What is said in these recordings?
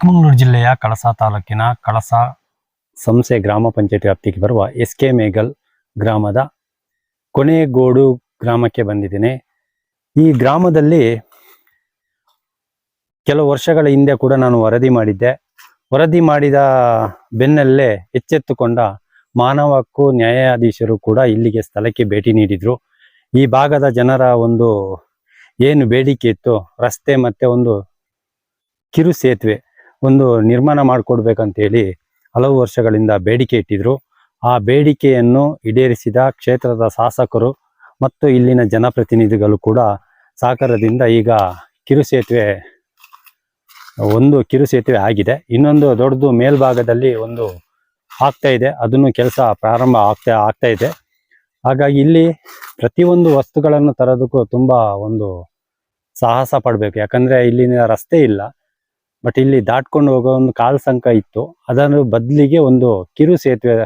ಚಿಕ್ಕಮಗಳೂರು ಜಿಲ್ಲೆಯ ಕಳಸ ತಾಲೂಕಿನ ಕಳಸ ಸಂಸೆ ಗ್ರಾಮ ಪಂಚಾಯತ್ ವ್ಯಾಪ್ತಿಗೆ ಬರುವ ಎಸ್ ಕೆ ಮೇಗಲ್ ಗ್ರಾಮದ ಕೊನೆಗೋಡು ಗ್ರಾಮಕ್ಕೆ ಬಂದಿದ್ದೇನೆ. ಈ ಗ್ರಾಮದಲ್ಲಿ ಕೆಲವು ವರ್ಷಗಳ ಹಿಂದೆ ಕೂಡ ನಾನು ವರದಿ ಮಾಡಿದ್ದೆ. ವರದಿ ಮಾಡಿದ ಬೆನ್ನಲ್ಲೇ ಎಚ್ಚೆತ್ತುಕೊಂಡ ಮಾನವ ಹಕ್ಕು ನ್ಯಾಯಾಧೀಶರು ಕೂಡ ಇಲ್ಲಿಗೆ ಸ್ಥಳಕ್ಕೆ ಭೇಟಿ ನೀಡಿದ್ರು. ಈ ಭಾಗದ ಜನರ ಒಂದು ಏನು ಬೇಡಿಕೆ ಇತ್ತು ರಸ್ತೆ ಮತ್ತೆ ಒಂದು ಕಿರು ಸೇತುವೆ ಒಂದು ನಿರ್ಮಾಣ ಮಾಡಿಕೊಡ್ಬೇಕಂತೇಳಿ ಹಲವು ವರ್ಷಗಳಿಂದ ಬೇಡಿಕೆ ಇಟ್ಟಿದ್ರು. ಆ ಬೇಡಿಕೆಯನ್ನು ಈಡೇರಿಸಿದ ಕ್ಷೇತ್ರದ ಶಾಸಕರು ಮತ್ತು ಇಲ್ಲಿನ ಜನಪ್ರತಿನಿಧಿಗಳು ಕೂಡ ಸಹಕಾರದಿಂದ ಈಗ ಕಿರುಸೇತುವೆ ಒಂದು ಕಿರುಸೇತುವೆ ಆಗಿದೆ. ಇನ್ನೊಂದು ದೊಡ್ಡದು ಮೇಲ್ಭಾಗದಲ್ಲಿ ಒಂದು ಆಗ್ತಾ ಇದೆ. ಅದನ್ನು ಕೆಲಸ ಪ್ರಾರಂಭ ಆಗ್ತಾ ಆಗ್ತಾ ಇದೆ. ಹಾಗಾಗಿ ಇಲ್ಲಿ ಪ್ರತಿಯೊಂದು ವಸ್ತುಗಳನ್ನು ತರೋದಕ್ಕೂ ತುಂಬ ಒಂದು ಸಾಹಸ ಪಡಬೇಕು. ಯಾಕಂದರೆ ಇಲ್ಲಿನ ರಸ್ತೆ ಇಲ್ಲ. ಬಟ್ ಇಲ್ಲಿ ದಾಟ್ಕೊಂಡು ಹೋಗೋ ಒಂದು ಕಾಲ್ ಸಂಕ ಇತ್ತು. ಅದನ್ನು ಬದಲಿಗೆ ಒಂದು ಕಿರು ಸೇತುವೆ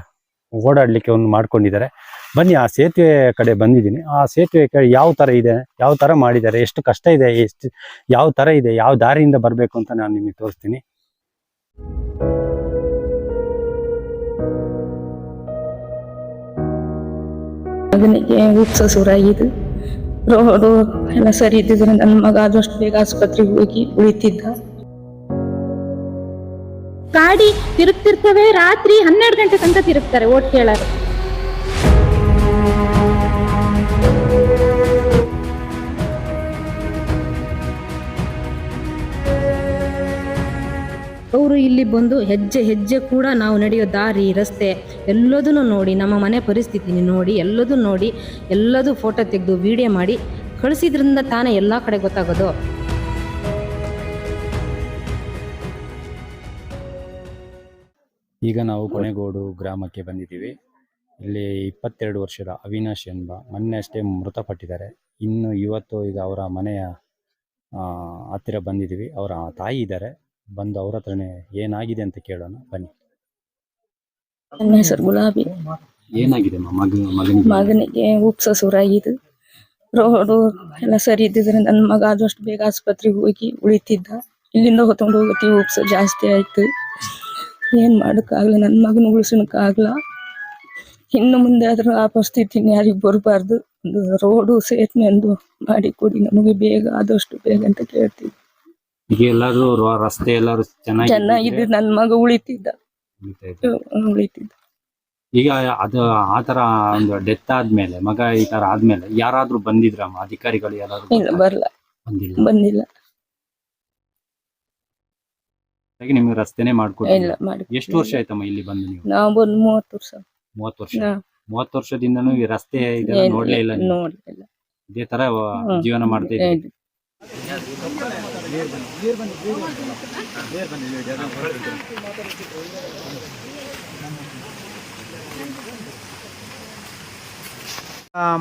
ಓಡಾಡಲಿಕ್ಕೆ ಒಂದು ಮಾಡ್ಕೊಂಡಿದ್ದಾರೆ. ಬನ್ನಿ, ಆ ಸೇತುವೆ ಕಡೆ ಬಂದಿದ್ದೀನಿ. ಆ ಸೇತುವೆ ಕಡೆ ಯಾವ ತರ ಇದೆ? ಯಾವ ತರ ಮಾಡಿದ್ದಾರೆ? ಎಷ್ಟು ಕಷ್ಟ ಇದೆ? ಎಷ್ಟು ಯಾವ ತರ ಇದೆ? ಯಾವ ದಾರಿಯಿಂದ ಬರಬೇಕು ಅಂತ ನಾನು ನಿಮಗೆ ತೋರಿಸ್ತೀನಿ. ಮಗನಿಗೆ ಸುರಾಗಿದ್ದು ರೋಡು ಎಲ್ಲ ಸರಿ ಇದ್ದಿದ್ರೆ ನನ್ನ ಮಗ ಆದಷ್ಟು ಬೇಗ ಆಸ್ಪತ್ರೆಗೆ ಹೋಗಿ ಉಳಿತಿದ್ದ. ಗಾಡಿ ತಿರುಗ್ತಿರ್ತವೆ, ರಾತ್ರಿ ಹನ್ನೆರಡು ಗಂಟೆ ತನಕ ತಿರುಗ್ತಾರೆ ಓಟ್ ಕೇಳೋರು. ಅವರು ಇಲ್ಲಿ ಬಂದು ಹೆಜ್ಜೆ ಹೆಜ್ಜೆ ಕೂಡ ನಾವು ನಡೆಯೋ ದಾರಿ, ರಸ್ತೆ ಎಲ್ಲದನ್ನು ನೋಡಿ, ನಮ್ಮ ಮನೆ ಪರಿಸ್ಥಿತಿ ನೋಡಿ ಎಲ್ಲದೂ ನೋಡಿ, ಎಲ್ಲದೂ ಫೋಟೋ ತೆಗೆದು ವಿಡಿಯೋ ಮಾಡಿ ಕಳಿಸಿದ್ರಿಂದ ತಾನೇ ಎಲ್ಲ ಕಡೆ ಗೊತ್ತಾಗೋದು. ಈಗ ನಾವು ಕೊನೆಗೋಡು ಗ್ರಾಮಕ್ಕೆ ಬಂದಿದ್ದೀವಿ. ಇಲ್ಲಿ ಇಪ್ಪತ್ತೆರಡು ವರ್ಷದ ಅವಿನಾಶ್ ಎಂಬ ಮೊನ್ನೆ ಅಷ್ಟೇ ಮೃತಪಟ್ಟಿದ್ದಾರೆ. ಇನ್ನು ಇವತ್ತು ಈಗ ಅವರ ಮನೆಯ ಆ, ಹತ್ತಿರ ಬಂದಿದ್ದೀವಿ. ಅವರ ತಾಯಿ ಇದ್ದಾರೆ. ಬಂದು ಅವ್ರ ಹತ್ರನೇ ಏನಾಗಿದೆ ಅಂತ ಕೇಳೋಣ. ಬನ್ನಿ. ನನ್ನ ಹೆಸರು ಗುಲಾಬಿ. ಏನಾಗಿದೆ ಮಗ ಮಗನಿಗೆ? ಮಗನಿಗೆ ಉಪ್ಸ ಸುರಾಗಿದ್ದು ರೋಡ್ ಎಲ್ಲ ಸರಿ ಇದ್ದಿದ್ರೆ ನನ್ನ ಮಗ ಆದಷ್ಟು ಬೇಗ ಆಸ್ಪತ್ರೆಗೆ ಹೋಗಿ ಉಳಿತಿದ್ದ. ಇಲ್ಲಿಂದ ಹೊತ್ಕೊಂಡು ಹೋಗತಿ ಉಪ್ಸ ಜಾಸ್ತಿ ಆಯ್ತು. ಏನ್ ಮಾಡೋಕ್ಕಾಗಲ್ಲ ನನ್ನ ಮಗನ ಉಳಿಸೋಕ್ಕಾಗಲ್ಲ ಇನ್ನು ಮುಂದೆ ಆದ್ರೂ ಆ ಪರಿಸ್ಥಿತಿನ ಯಾರಿಗೂ ಬರಬಾರ್ದು. ಒಂದು ರೋಡು ಒಂದು ಮಾಡಿ ಕೊಡಿ ನಮಗೆ ಬೇಗ ಆದಷ್ಟು ಬೇಗ ಅಂತ ಕೇಳ್ತೀವಿ. ಈಗ ಎಲ್ಲರೂ ರ- ರಸ್ತೆ ಎಲ್ಲರೂ ಚೆನ್ನಾಗಿ ಚೆನ್ನಾಗಿದ್ದು ನನ್ನ ಮಗ ಉಳಿತಿದ್ದ. ಉಳಿತಿದ್ದ. ಈಗ ಅದು ಆ ತರ ಒಂದು ಡೆತ್ ಆದ್ಮೇಲೆ ಮಗ ಈ ತರ ಆದ್ಮೇಲೆ ಯಾರಾದ್ರೂ ಬಂದಿದ್ರಮ್ಮ ಅಧಿಕಾರಿಗಳು ಯಾರಾದ್ರೂ ಇಲ್ಲ ಬರಲ್ಲ ಬಂದಿಲ್ಲ. ಬಂದಿಲ್ಲ. ಹಾಗಾಗಿ ನಿಮ್ಗೆ ರಸ್ತೆನೆ ಮಾಡ್ಕೊಟ್ಟಿಲ್ಲ ಇಲ್ಲ ಮಾಡಿ ಎಷ್ಟು ವರ್ಷ ಆಯ್ತಮ್ಮ ಇಲ್ಲಿ ಬಂದು ನೀವು? ನಾವು ಬಂದು ಮೂವತ್ತು ವರ್ಷ. ಮೂವತ್ತು ವರ್ಷ? ಹಾ. ಮೂವತ್ತು ವರ್ಷದಿಂದನೂ ಈ ರಸ್ತೆ ಇದೆಲ್ಲ ಏನ್- ನೋಡ್ಲೇ ಇಲ್ಲ ನೀವು. ನೋಡ್ಲಿಲ್ಲ. ಇದೇ ತರ. ಜೀವನ ಮಾಡ್ತಾ ಇದ್ದೀವಿ ಏನ್-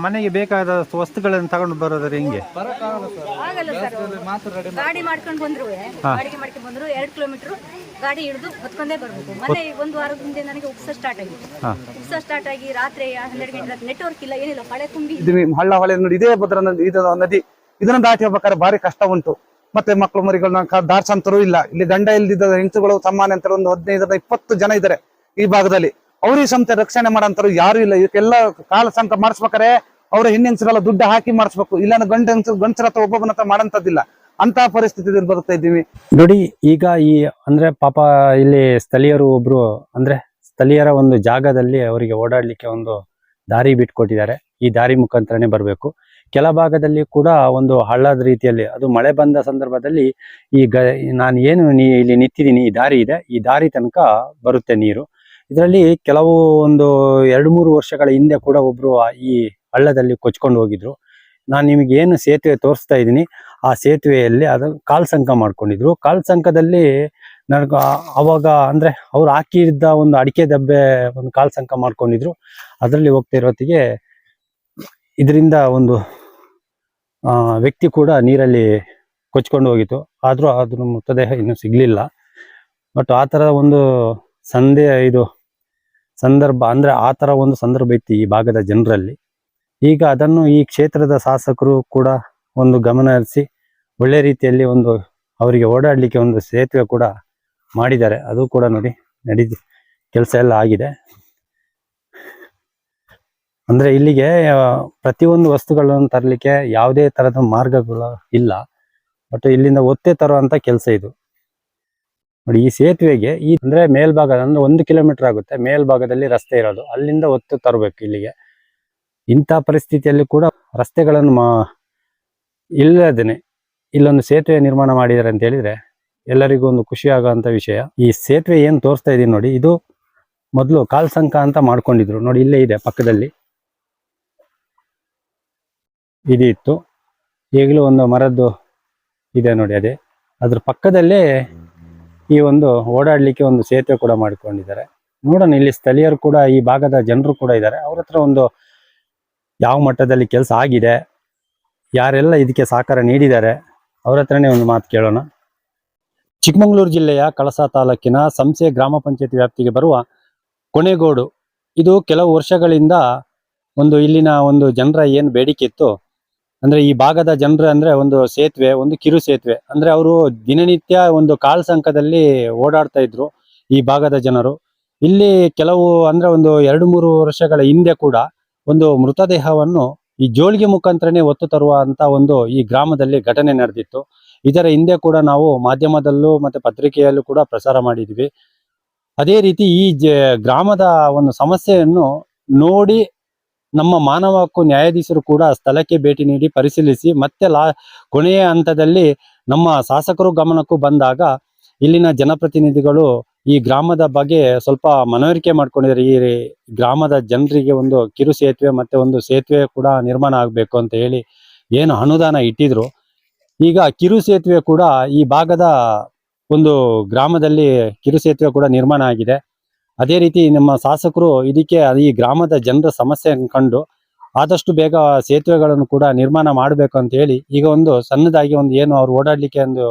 ಮನೆಗೆ ಬೇಕಾದ ವಸ್ತುಗಳನ್ನು ತಗೊಂಡು ಬರೋದ್ರೆ ಹಿಂಗೆ? ಆಗಲ್ಲ ಸರ್. ಗಾಡಿ ಮಾಡ್ಕೊಂಡು ಬಂದ್ರು ಅಡಿಗೆ ಮಾಡ್ಕೊಂಡು ಬಂದ್ರು ಎರಡು ಕಿಲೋಮೀಟರ್ ಗಾಡಿ ಹಿಡಿದು ಹೊತ್ಕೊಂಡೇ ಬರ್ಬೇಕು. ಮತ್ತೆ ಒಂದು ವಾರದ ಹಿಂದೆ ನನಗೆ ಉಪ್ಸ ಸ್ಟಾರ್ಟ್ ಆಗಿತ್ತು ಉಪ್ಸ ಸ್ಟಾರ್ಟ್ ಆಗಿ ರಾತ್ರಿ ಹನ್ನೆರಡು ಗಂಟೆ ನೆಟ್ವರ್ಕ್ ಇಲ್ಲ ಏನಿಲ್ಲ ಹಳೆ ತುಂಬಿ. ಹಳ್ಳ ಹೊಳೆ ನೋಡಿ ಇದೇ ಭದ್ರ ನದಿ ಇದು ನದಿ. ಇದನ್ನ ದಾಟಿ ಹೋಗ್ಬೇಕಾದ್ರೆ ಭಾರಿ ಕಷ್ಟ ಉಂಟು. ಮತ್ತೆ ಮಕ್ಕಳು ಮರಿಗಳನ್ನ ದಾರ್ಸಂತರೂ ಇಲ್ಲ. ಇಲ್ಲಿ ಗಂಡ ಇಲ್ದಿದ್ದ ಹೆಂಗಸುಗಳು ಅಂತ ಒಂದು ಹದಿನೈದರಿಂದ ಇಪ್ಪತ್ತು ಜನ ಇದ್ದಾರೆ ಈ ಭಾಗದಲ್ಲಿ. ಅವ್ರಿಗೆ ಸಂತೆ ರಕ್ಷಣೆ ಮಾಡೋಂಥವ್ರು ಯಾರು ಇಲ್ಲ. ಇದಕ್ಕೆಲ್ಲ ಕಾಲ ಸಂಕ ಮಾಡಿಸ್ಬೇಕಾರೆ ಅವ್ರ ಹೆಣ್ಣೆಂಗ್ಸರೆಲ್ಲ ದುಡ್ಡು ಹಾಕಿ ಮಾಡಿಸ್ಬೇಕು. ಇಲ್ಲ ಗಂಡ ಗಂಡಸರ ಹತ್ರ ಒಬ್ಬೊಬ್ಬನ ಹತ್ರ ಮಾಡೋಂಥದ್ದಿಲ್ಲ ಅಂತ ಪರಿಸ್ಥಿತಿ ಬರ್ತಾ ಇದ್ದೀವಿ. ನೋಡಿ, ಈಗ ಈ ಅಂದ್ರೆ ಪಾಪ ಇಲ್ಲಿ ಸ್ಥಳೀಯರು ಒಬ್ರು ಅಂದ್ರೆ ಸ್ಥಳೀಯರ ಒಂದು ಜಾಗದಲ್ಲಿ ಅವರಿಗೆ ಓಡಾಡ್ಲಿಕ್ಕೆ ಒಂದು ದಾರಿ ಬಿಟ್ಕೊಟ್ಟಿದ್ದಾರೆ. ಈ ದಾರಿ ಮುಖಾಂತರನೇ ಬರಬೇಕು. ಕೆಲ ಭಾಗದಲ್ಲಿ ಕೂಡ ಒಂದು ಹಳ್ಳದ ರೀತಿಯಲ್ಲಿ, ಅದು ಮಳೆ ಬಂದ ಸಂದರ್ಭದಲ್ಲಿ ಈ ನಾನು ಏನು ನೀ, ಇಲ್ಲಿ ನಿಂತಿದ್ದೀನಿ, ಈ ದಾರಿ ಇದೆ. ಈ ದಾರಿ ತನಕ ಬರುತ್ತೆ ನೀರು. ಇದರಲ್ಲಿ ಕೆಲವು ಒಂದು ಎರಡು ಮೂರು ವರ್ಷಗಳ ಹಿಂದೆ ಕೂಡ ಒಬ್ರು ಈ ಹಳ್ಳದಲ್ಲಿ ಕೊಚ್ಕೊಂಡು ಹೋಗಿದ್ರು. ನಾನು ನಿಮಗೆ ಏನು ಸೇತುವೆ ತೋರಿಸ್ತಾ ಇದ್ದೀನಿ. ಆ ಸೇತುವೆಯಲ್ಲಿ ಅದು ಕಾಲ್ ಸಂಕ ಮಾಡ್ಕೊಂಡಿದ್ರು. ಕಾಲ್ ಸಂಕದಲ್ಲಿ ನನಗೆ ಅವಾಗ ಅಂದ್ರೆ ಅವ್ರು ಹಾಕಿದ್ದ ಒಂದು ಅಡಿಕೆ ದಬ್ಬೆ ಒಂದು ಕಾಲ್ ಸಂಕ ಮಾಡ್ಕೊಂಡಿದ್ರು. ಅದರಲ್ಲಿ ಹೋಗ್ತಾ ಇರೋತ್ತಿಗೆ ಇದರಿಂದ ಒಂದು ವ್ಯಕ್ತಿ ಕೂಡ ನೀರಲ್ಲಿ ಕೊಚ್ಕೊಂಡು ಹೋಗಿತ್ತು. ಆದ್ರೂ ಅದ್ರ ಮೃತದೇಹ ಇನ್ನೂ ಸಿಗ್ಲಿಲ್ಲ. ಬಟ್ ಆ ತರ ಒಂದು ಸಂದೇ ಇದು ಸಂದರ್ಭ ಅಂದ್ರೆ ಆ ತರ ಒಂದು ಸಂದರ್ಭ ಇತ್ತು ಈ ಭಾಗದ ಜನರಲ್ಲಿ. ಈಗ ಅದನ್ನು ಈ ಕ್ಷೇತ್ರದ ಶಾಸಕರು ಕೂಡ ಒಂದು ಗಮನ ಹರಿಸಿ ಒಳ್ಳೆ ರೀತಿಯಲ್ಲಿ ಒಂದು ಅವರಿಗೆ ಓಡಾಡಲಿಕ್ಕೆ ಒಂದು ಸೇತುವೆ ಕೂಡ ಮಾಡಿದ್ದಾರೆ. ಅದು ಕೂಡ ನೋಡಿ ನಡೀತಿ ಕೆಲಸ ಎಲ್ಲ ಆಗಿದೆ. ಅಂದ್ರೆ ಇಲ್ಲಿಗೆ ಪ್ರತಿಯೊಂದು ವಸ್ತುಗಳನ್ನು ತರಲಿಕ್ಕೆ ಯಾವುದೇ ತರದ ಮಾರ್ಗಗಳು ಇಲ್ಲ. ಬಟ್ ಇಲ್ಲಿಂದ ಒತ್ತೆ ತರುವಂತ ಕೆಲಸ ಇದು. ನೋಡಿ, ಈ ಸೇತುವೆಗೆ ಈ ಅಂದ್ರೆ ಮೇಲ್ಭಾಗ ಅಂದ್ರೆ ಒಂದು ಕಿಲೋಮೀಟರ್ ಆಗುತ್ತೆ. ಮೇಲ್ಭಾಗದಲ್ಲಿ ರಸ್ತೆ ಇರೋದು. ಅಲ್ಲಿಂದ ಒತ್ತು ತರಬೇಕು ಇಲ್ಲಿಗೆ. ಇಂಥ ಪರಿಸ್ಥಿತಿಯಲ್ಲಿ ಕೂಡ ರಸ್ತೆಗಳನ್ನು ಮಾ ಇಲ್ಲದೇನೆ ಇಲ್ಲೊಂದು ಸೇತುವೆ ನಿರ್ಮಾಣ ಮಾಡಿದ್ದಾರೆ ಅಂತ ಹೇಳಿದ್ರೆ ಎಲ್ಲರಿಗೂ ಒಂದು ಖುಷಿ ವಿಷಯ. ಈ ಸೇತುವೆ ಏನ್ ತೋರಿಸ್ತಾ ಇದೀನಿ ನೋಡಿ, ಇದು ಮೊದಲು ಕಾಲ್ಸಂಕ ಅಂತ ಮಾಡ್ಕೊಂಡಿದ್ರು. ನೋಡಿ, ಇಲ್ಲೇ ಇದೆ ಪಕ್ಕದಲ್ಲಿ. ಇದು ಇತ್ತು ಈಗಲೂ ಒಂದು ಮರದ್ದು ಇದೆ ನೋಡಿ ಅದೇ. ಅದ್ರ ಪಕ್ಕದಲ್ಲೇ ಈ ಒಂದು ಓಡಾಡ್ಲಿಕ್ಕೆ ಒಂದು ಸೇತುವೆ ಕೂಡ ಮಾಡಿಕೊಂಡಿದ್ದಾರೆ. ನೋಡೋಣ, ಇಲ್ಲಿ ಸ್ಥಳೀಯರು ಕೂಡ, ಈ ಭಾಗದ ಜನರು ಕೂಡ ಇದ್ದಾರೆ. ಅವ್ರ ಹತ್ರ ಒಂದು ಯಾವ ಮಟ್ಟದಲ್ಲಿ ಕೆಲಸ ಆಗಿದೆ, ಯಾರೆಲ್ಲ ಇದಕ್ಕೆ ಸಹಕಾರ ನೀಡಿದ್ದಾರೆ, ಅವ್ರ ಹತ್ರನೇ ಒಂದು ಮಾತು ಕೇಳೋಣ. ಚಿಕ್ಕಮಗಳೂರು ಜಿಲ್ಲೆಯ ಕಳಸ ತಾಲೂಕಿನ ಸಂಸೆ ಗ್ರಾಮ ಪಂಚಾಯತಿ ವ್ಯಾಪ್ತಿಗೆ ಬರುವ ಕೊನೆಗೋಡು. ಇದು ಕೆಲವು ವರ್ಷಗಳಿಂದ ಒಂದು ಇಲ್ಲಿನ ಒಂದು ಜನರ ಏನು ಬೇಡಿಕೆ ಇತ್ತು ಅಂದ್ರೆ ಈ ಭಾಗದ ಜನರು ಅಂದ್ರೆ ಒಂದು ಸೇತುವೆ, ಒಂದು ಕಿರು ಸೇತುವೆ. ಅಂದ್ರೆ ಅವರು ದಿನನಿತ್ಯ ಒಂದು ಕಾಲ್ ಸಂಕದಲ್ಲಿ ಓಡಾಡ್ತಾ ಇದ್ರು ಈ ಭಾಗದ ಜನರು. ಇಲ್ಲಿ ಕೆಲವು ಅಂದ್ರೆ ಒಂದು ಎರಡು ಮೂರು ವರ್ಷಗಳ ಹಿಂದೆ ಕೂಡ ಒಂದು ಮೃತದೇಹವನ್ನು ಈ ಜೋಳಿಗೆ ಮುಖಾಂತರನೇ ಒತ್ತು ತರುವಂತ ಒಂದು ಈ ಗ್ರಾಮದಲ್ಲಿ ಘಟನೆ ನಡೆದಿತ್ತು. ಇದರ ಹಿಂದೆ ಕೂಡ ನಾವು ಮಾಧ್ಯಮದಲ್ಲೂ ಮತ್ತೆ ಪತ್ರಿಕೆಯಲ್ಲೂ ಕೂಡ ಪ್ರಸಾರ ಮಾಡಿದ್ವಿ. ಅದೇ ರೀತಿ ಈ ಗ್ರಾಮದ ಒಂದು ಸಮಸ್ಯೆಯನ್ನು ನೋಡಿ ನಮ್ಮ ಮಾನವ ಹಕ್ಕು ನ್ಯಾಯಾಧೀಶರು ಕೂಡ ಸ್ಥಳಕ್ಕೆ ಭೇಟಿ ನೀಡಿ ಪರಿಶೀಲಿಸಿ, ಮತ್ತೆ ಲಾ, ಕೊನೆಯ ಹಂತದಲ್ಲಿ ನಮ್ಮ ಶಾಸಕರು ಗಮನಕ್ಕೂ ಬಂದಾಗ ಇಲ್ಲಿನ ಜನಪ್ರತಿನಿಧಿಗಳು ಈ ಗ್ರಾಮದ ಬಗ್ಗೆ ಸ್ವಲ್ಪ ಮನವರಿಕೆ ಮಾಡ್ಕೊಂಡಿದ್ದಾರೆ. ಈ ಗ್ರಾಮದ ಜನರಿಗೆ ಒಂದು ಕಿರು ಸೇತುವೆ ಮತ್ತೆ ಒಂದು ಸೇತುವೆ ಕೂಡ ನಿರ್ಮಾಣ ಆಗಬೇಕು ಅಂತ ಹೇಳಿ ಏನು ಅನುದಾನ ಇಟ್ಟಿದ್ರು. ಈಗ ಕಿರು ಸೇತುವೆ ಕೂಡ ಈ ಭಾಗದ ಒಂದು ಗ್ರಾಮದಲ್ಲಿ ಕಿರು ಸೇತುವೆ ಕೂಡ ನಿರ್ಮಾಣ ಆಗಿದೆ. ಅದೇ ರೀತಿ ನಮ್ಮ ಶಾಸಕರು ಇದಕ್ಕೆ ಈ ಗ್ರಾಮದ ಜನರ ಸಮಸ್ಯೆ ಕಂಡು ಆದಷ್ಟು ಬೇಗ ಸೇತುವೆಗಳನ್ನು ಕೂಡ ನಿರ್ಮಾಣ ಮಾಡಬೇಕು ಅಂತ ಹೇಳಿ ಈಗ ಒಂದು ಸಣ್ಣದಾಗಿ ಒಂದು ಏನು ಅವ್ರು ಓಡಾಡ್ಲಿಕ್ಕೆ ಒಂದು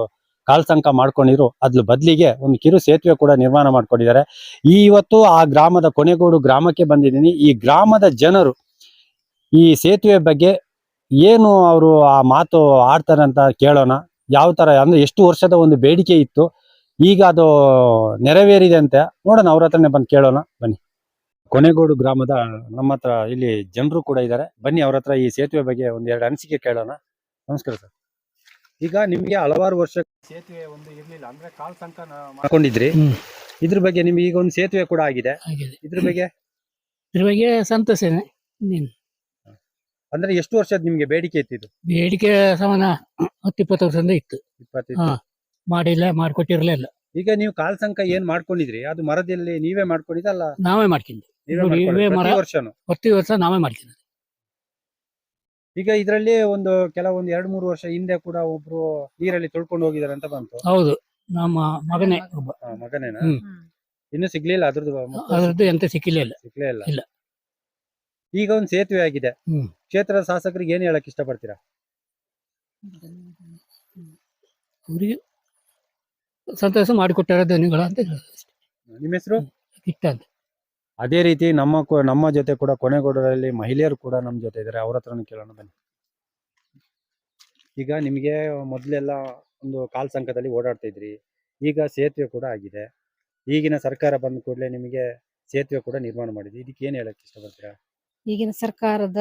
ಕಾಲ್ಸಂಕ ಮಾಡ್ಕೊಂಡಿರು ಅದ್ರ ಬದಲಿಗೆ ಒಂದು ಕಿರು ಸೇತುವೆ ಕೂಡ ನಿರ್ಮಾಣ ಮಾಡ್ಕೊಂಡಿದ್ದಾರೆ. ಈ ಇವತ್ತು ಆ ಗ್ರಾಮದ ಕೊನೆಗೋಡು ಗ್ರಾಮಕ್ಕೆ ಬಂದಿದ್ದೀನಿ. ಈ ಗ್ರಾಮದ ಜನರು ಈ ಸೇತುವೆ ಬಗ್ಗೆ ಏನು ಅವರು ಆ ಮಾತು ಆಡ್ತಾರೆ ಅಂತ ಕೇಳೋಣ. ಯಾವ ತರ ಅಂದ್ರೆ ಎಷ್ಟು ವರ್ಷದ ಒಂದು ಬೇಡಿಕೆ ಇತ್ತು. ಈಗ ಅದು ನೆರವೇರಿದೆ ಅಂತ ನೋಡೋಣ ಅವ್ರ ಹತ್ರನೇ ಬಂದು ಕೇಳೋಣ ಬನ್ನಿ. ಕೊನೆಗೋಡು ಗ್ರಾಮದ ನಮ್ಮ ಹತ್ರ ಇಲ್ಲಿ ಜನರು ಕೂಡ ಇದ್ದಾರೆ. ಬನ್ನಿ ಅವ್ರ ಹತ್ರ ಈ ಸೇತುವೆ ಬಗ್ಗೆ ಒಂದ್ ಎರಡು ಅನಿಸಿಕೆ ಕೇಳೋಣ. ನಮಸ್ಕಾರ ಸರ್. ಈಗ ನಿಮ್ಗೆ ಹಲವಾರು ವರ್ಷ ಸೇತುವೆ ಒಂದು ಇರ್ಲಿಲ್ಲ ಅಂದ್ರೆ ಕಾಲ್ ಸಂಕ ಮಾಡ್ಕೊಂಡಿದ್ರಿ. ಇದ್ರ ಬಗ್ಗೆ ನಿಮ್ಗೆ ಈಗ ಒಂದು ಸೇತುವೆ ಕೂಡ ಆಗಿದೆ. ಆಗಿದೆ. ಇದ್ರ ಬಗ್ಗೆ? ಇದ್ರ ಬಗ್ಗೆ ಸಂತೋಷನೇ ನೀನು? ಅಂದ್ರೆ ಎಷ್ಟು ವರ್ಷದ ನಿಮ್ಗೆ ಬೇಡಿಕೆ ಇತ್ತು ಇದು? ಬೇಡಿಕೆ ಸಮಾನ ಹತ್ತು ಇಪ್ಪತ್ತು ವರ್ಷದಿಂದ ಇತ್ತು. ಇಪ್ಪತ್ತೈದು ಹಾ. ಮಾಡಿಲ್ಲ ಮಾಡ್ಕೊಟ್ಟಿರ್ಲಿಲ್ಲ ಈಗ ನೀವು ಕಾಲ್ ಸಂಕ ಏನ್ ಮಾಡ್ಕೊಂಡಿದ್ರಿ? ಅದು ಮರದಲ್ಲಿ ನೀವೇ ಮಾಡ್ಕೊಂಡಿದ್ದಲ್ಲ? ನಾವೇ ಮಾಡ್ಕೊಂಡ್ವಿ ನೀವೇ ನೋಡಿ, ಮಾಡ್ಕೊಂಡಿದ್ದು? ಇವೇ ಮರ- ಪ್ರತಿ ವರ್ಷನೂ? ಪ್ರತಿ ವರ್ಷ ನಾವೇ ಮಾಡ್ತೀನಿ ಈಗ ಇದರಲ್ಲಿ ಒಂದು ಕೆಲವೊಂದು ಎರಡ್ ಮೂರು ವರ್ಷ ಹಿಂದೆ ಕೂಡ ಒಬ್ರು ನೀರಲ್ಲಿ ತೊಳ್ಕೊಂಡು ಹೋಗಿದಾರೆ ಅಂತ ಬಂತು. ಹೌದು ನಮ್ಮ ಮಗನೇ ಒಬ್ಬ. ಆ, ಮಗನೇನ? ಹ್ಮ್. ಇನ್ನು ಸಿಗ್ಲಿಲ್ಲ ಅದ್ರದ್ದು ಮೊತ್ತ ಅದ್ರದ್ದು ಎಂತ ಸಿಕ್ಕಿಲ್ಲ ಇಲ್ಲ. ಸಿಗ್ಲೇ ಇಲ್ಲ. ಇಲ್ಲ. ಈಗ ಒಂದು ಸೇತುವೆ ಆಗಿದೆ. ಹ್ಮ್. ಕ್ಷೇತ್ರದ ಶಾಸಕರಿಗೆ ಏನ್ ಹೇಳಕ್ ಇಷ್ಟಪಡ್ತೀರಾ? ಅವ್ರಿಗೆ ಸಂತೋಷ ಮಾಡಿಕೊಟ್ಟಾರ ಧ್ವನಿಗಳು ಅಂತ ಹೇಳೋದು ಅಷ್ಟೇ. ನಿಮ್ಮ ಹೆಸರು? ಇಷ್ಟ ಅಂತ. ಅದೇ ರೀತಿ ನಮ್ಮ ಕೊ- ನಮ್ಮ ಜೊತೆ ಕೂಡ ಕೊನೆಗೌಡರಲ್ಲಿ ಮಹಿಳೆಯರು ಕೂಡ ನಮ್ಮ ಜೊತೆ ಇದ್ದಾರೆ. ಅವ್ರ ಹತ್ರನೂ ಕೇಳೋಣ ಬನ್ನಿ. ಈಗ ನಿಮಗೆ ಮೊದಲೆಲ್ಲ ಒಂದು ಕಾಲ್ ಸಂಕದಲ್ಲಿ ಓಡಾಡ್ತಾ ಇದ್ರಿ. ಈಗ ಸೇತುವೆ ಕೂಡ ಆಗಿದೆ. ಈಗಿನ ಸರ್ಕಾರ ಬಂದ ಕೂಡಲೇ ನಿಮಗೆ ಸೇತುವೆ ಕೂಡ ನಿರ್ಮಾಣ ಮಾಡಿದೆ. ಇದಕ್ಕೆ ಏನು ಹೇಳಕ್ ಇಷ್ಟಪಡ್ತೀರಾ? ಈಗಿನ ಸರ್ಕಾರದ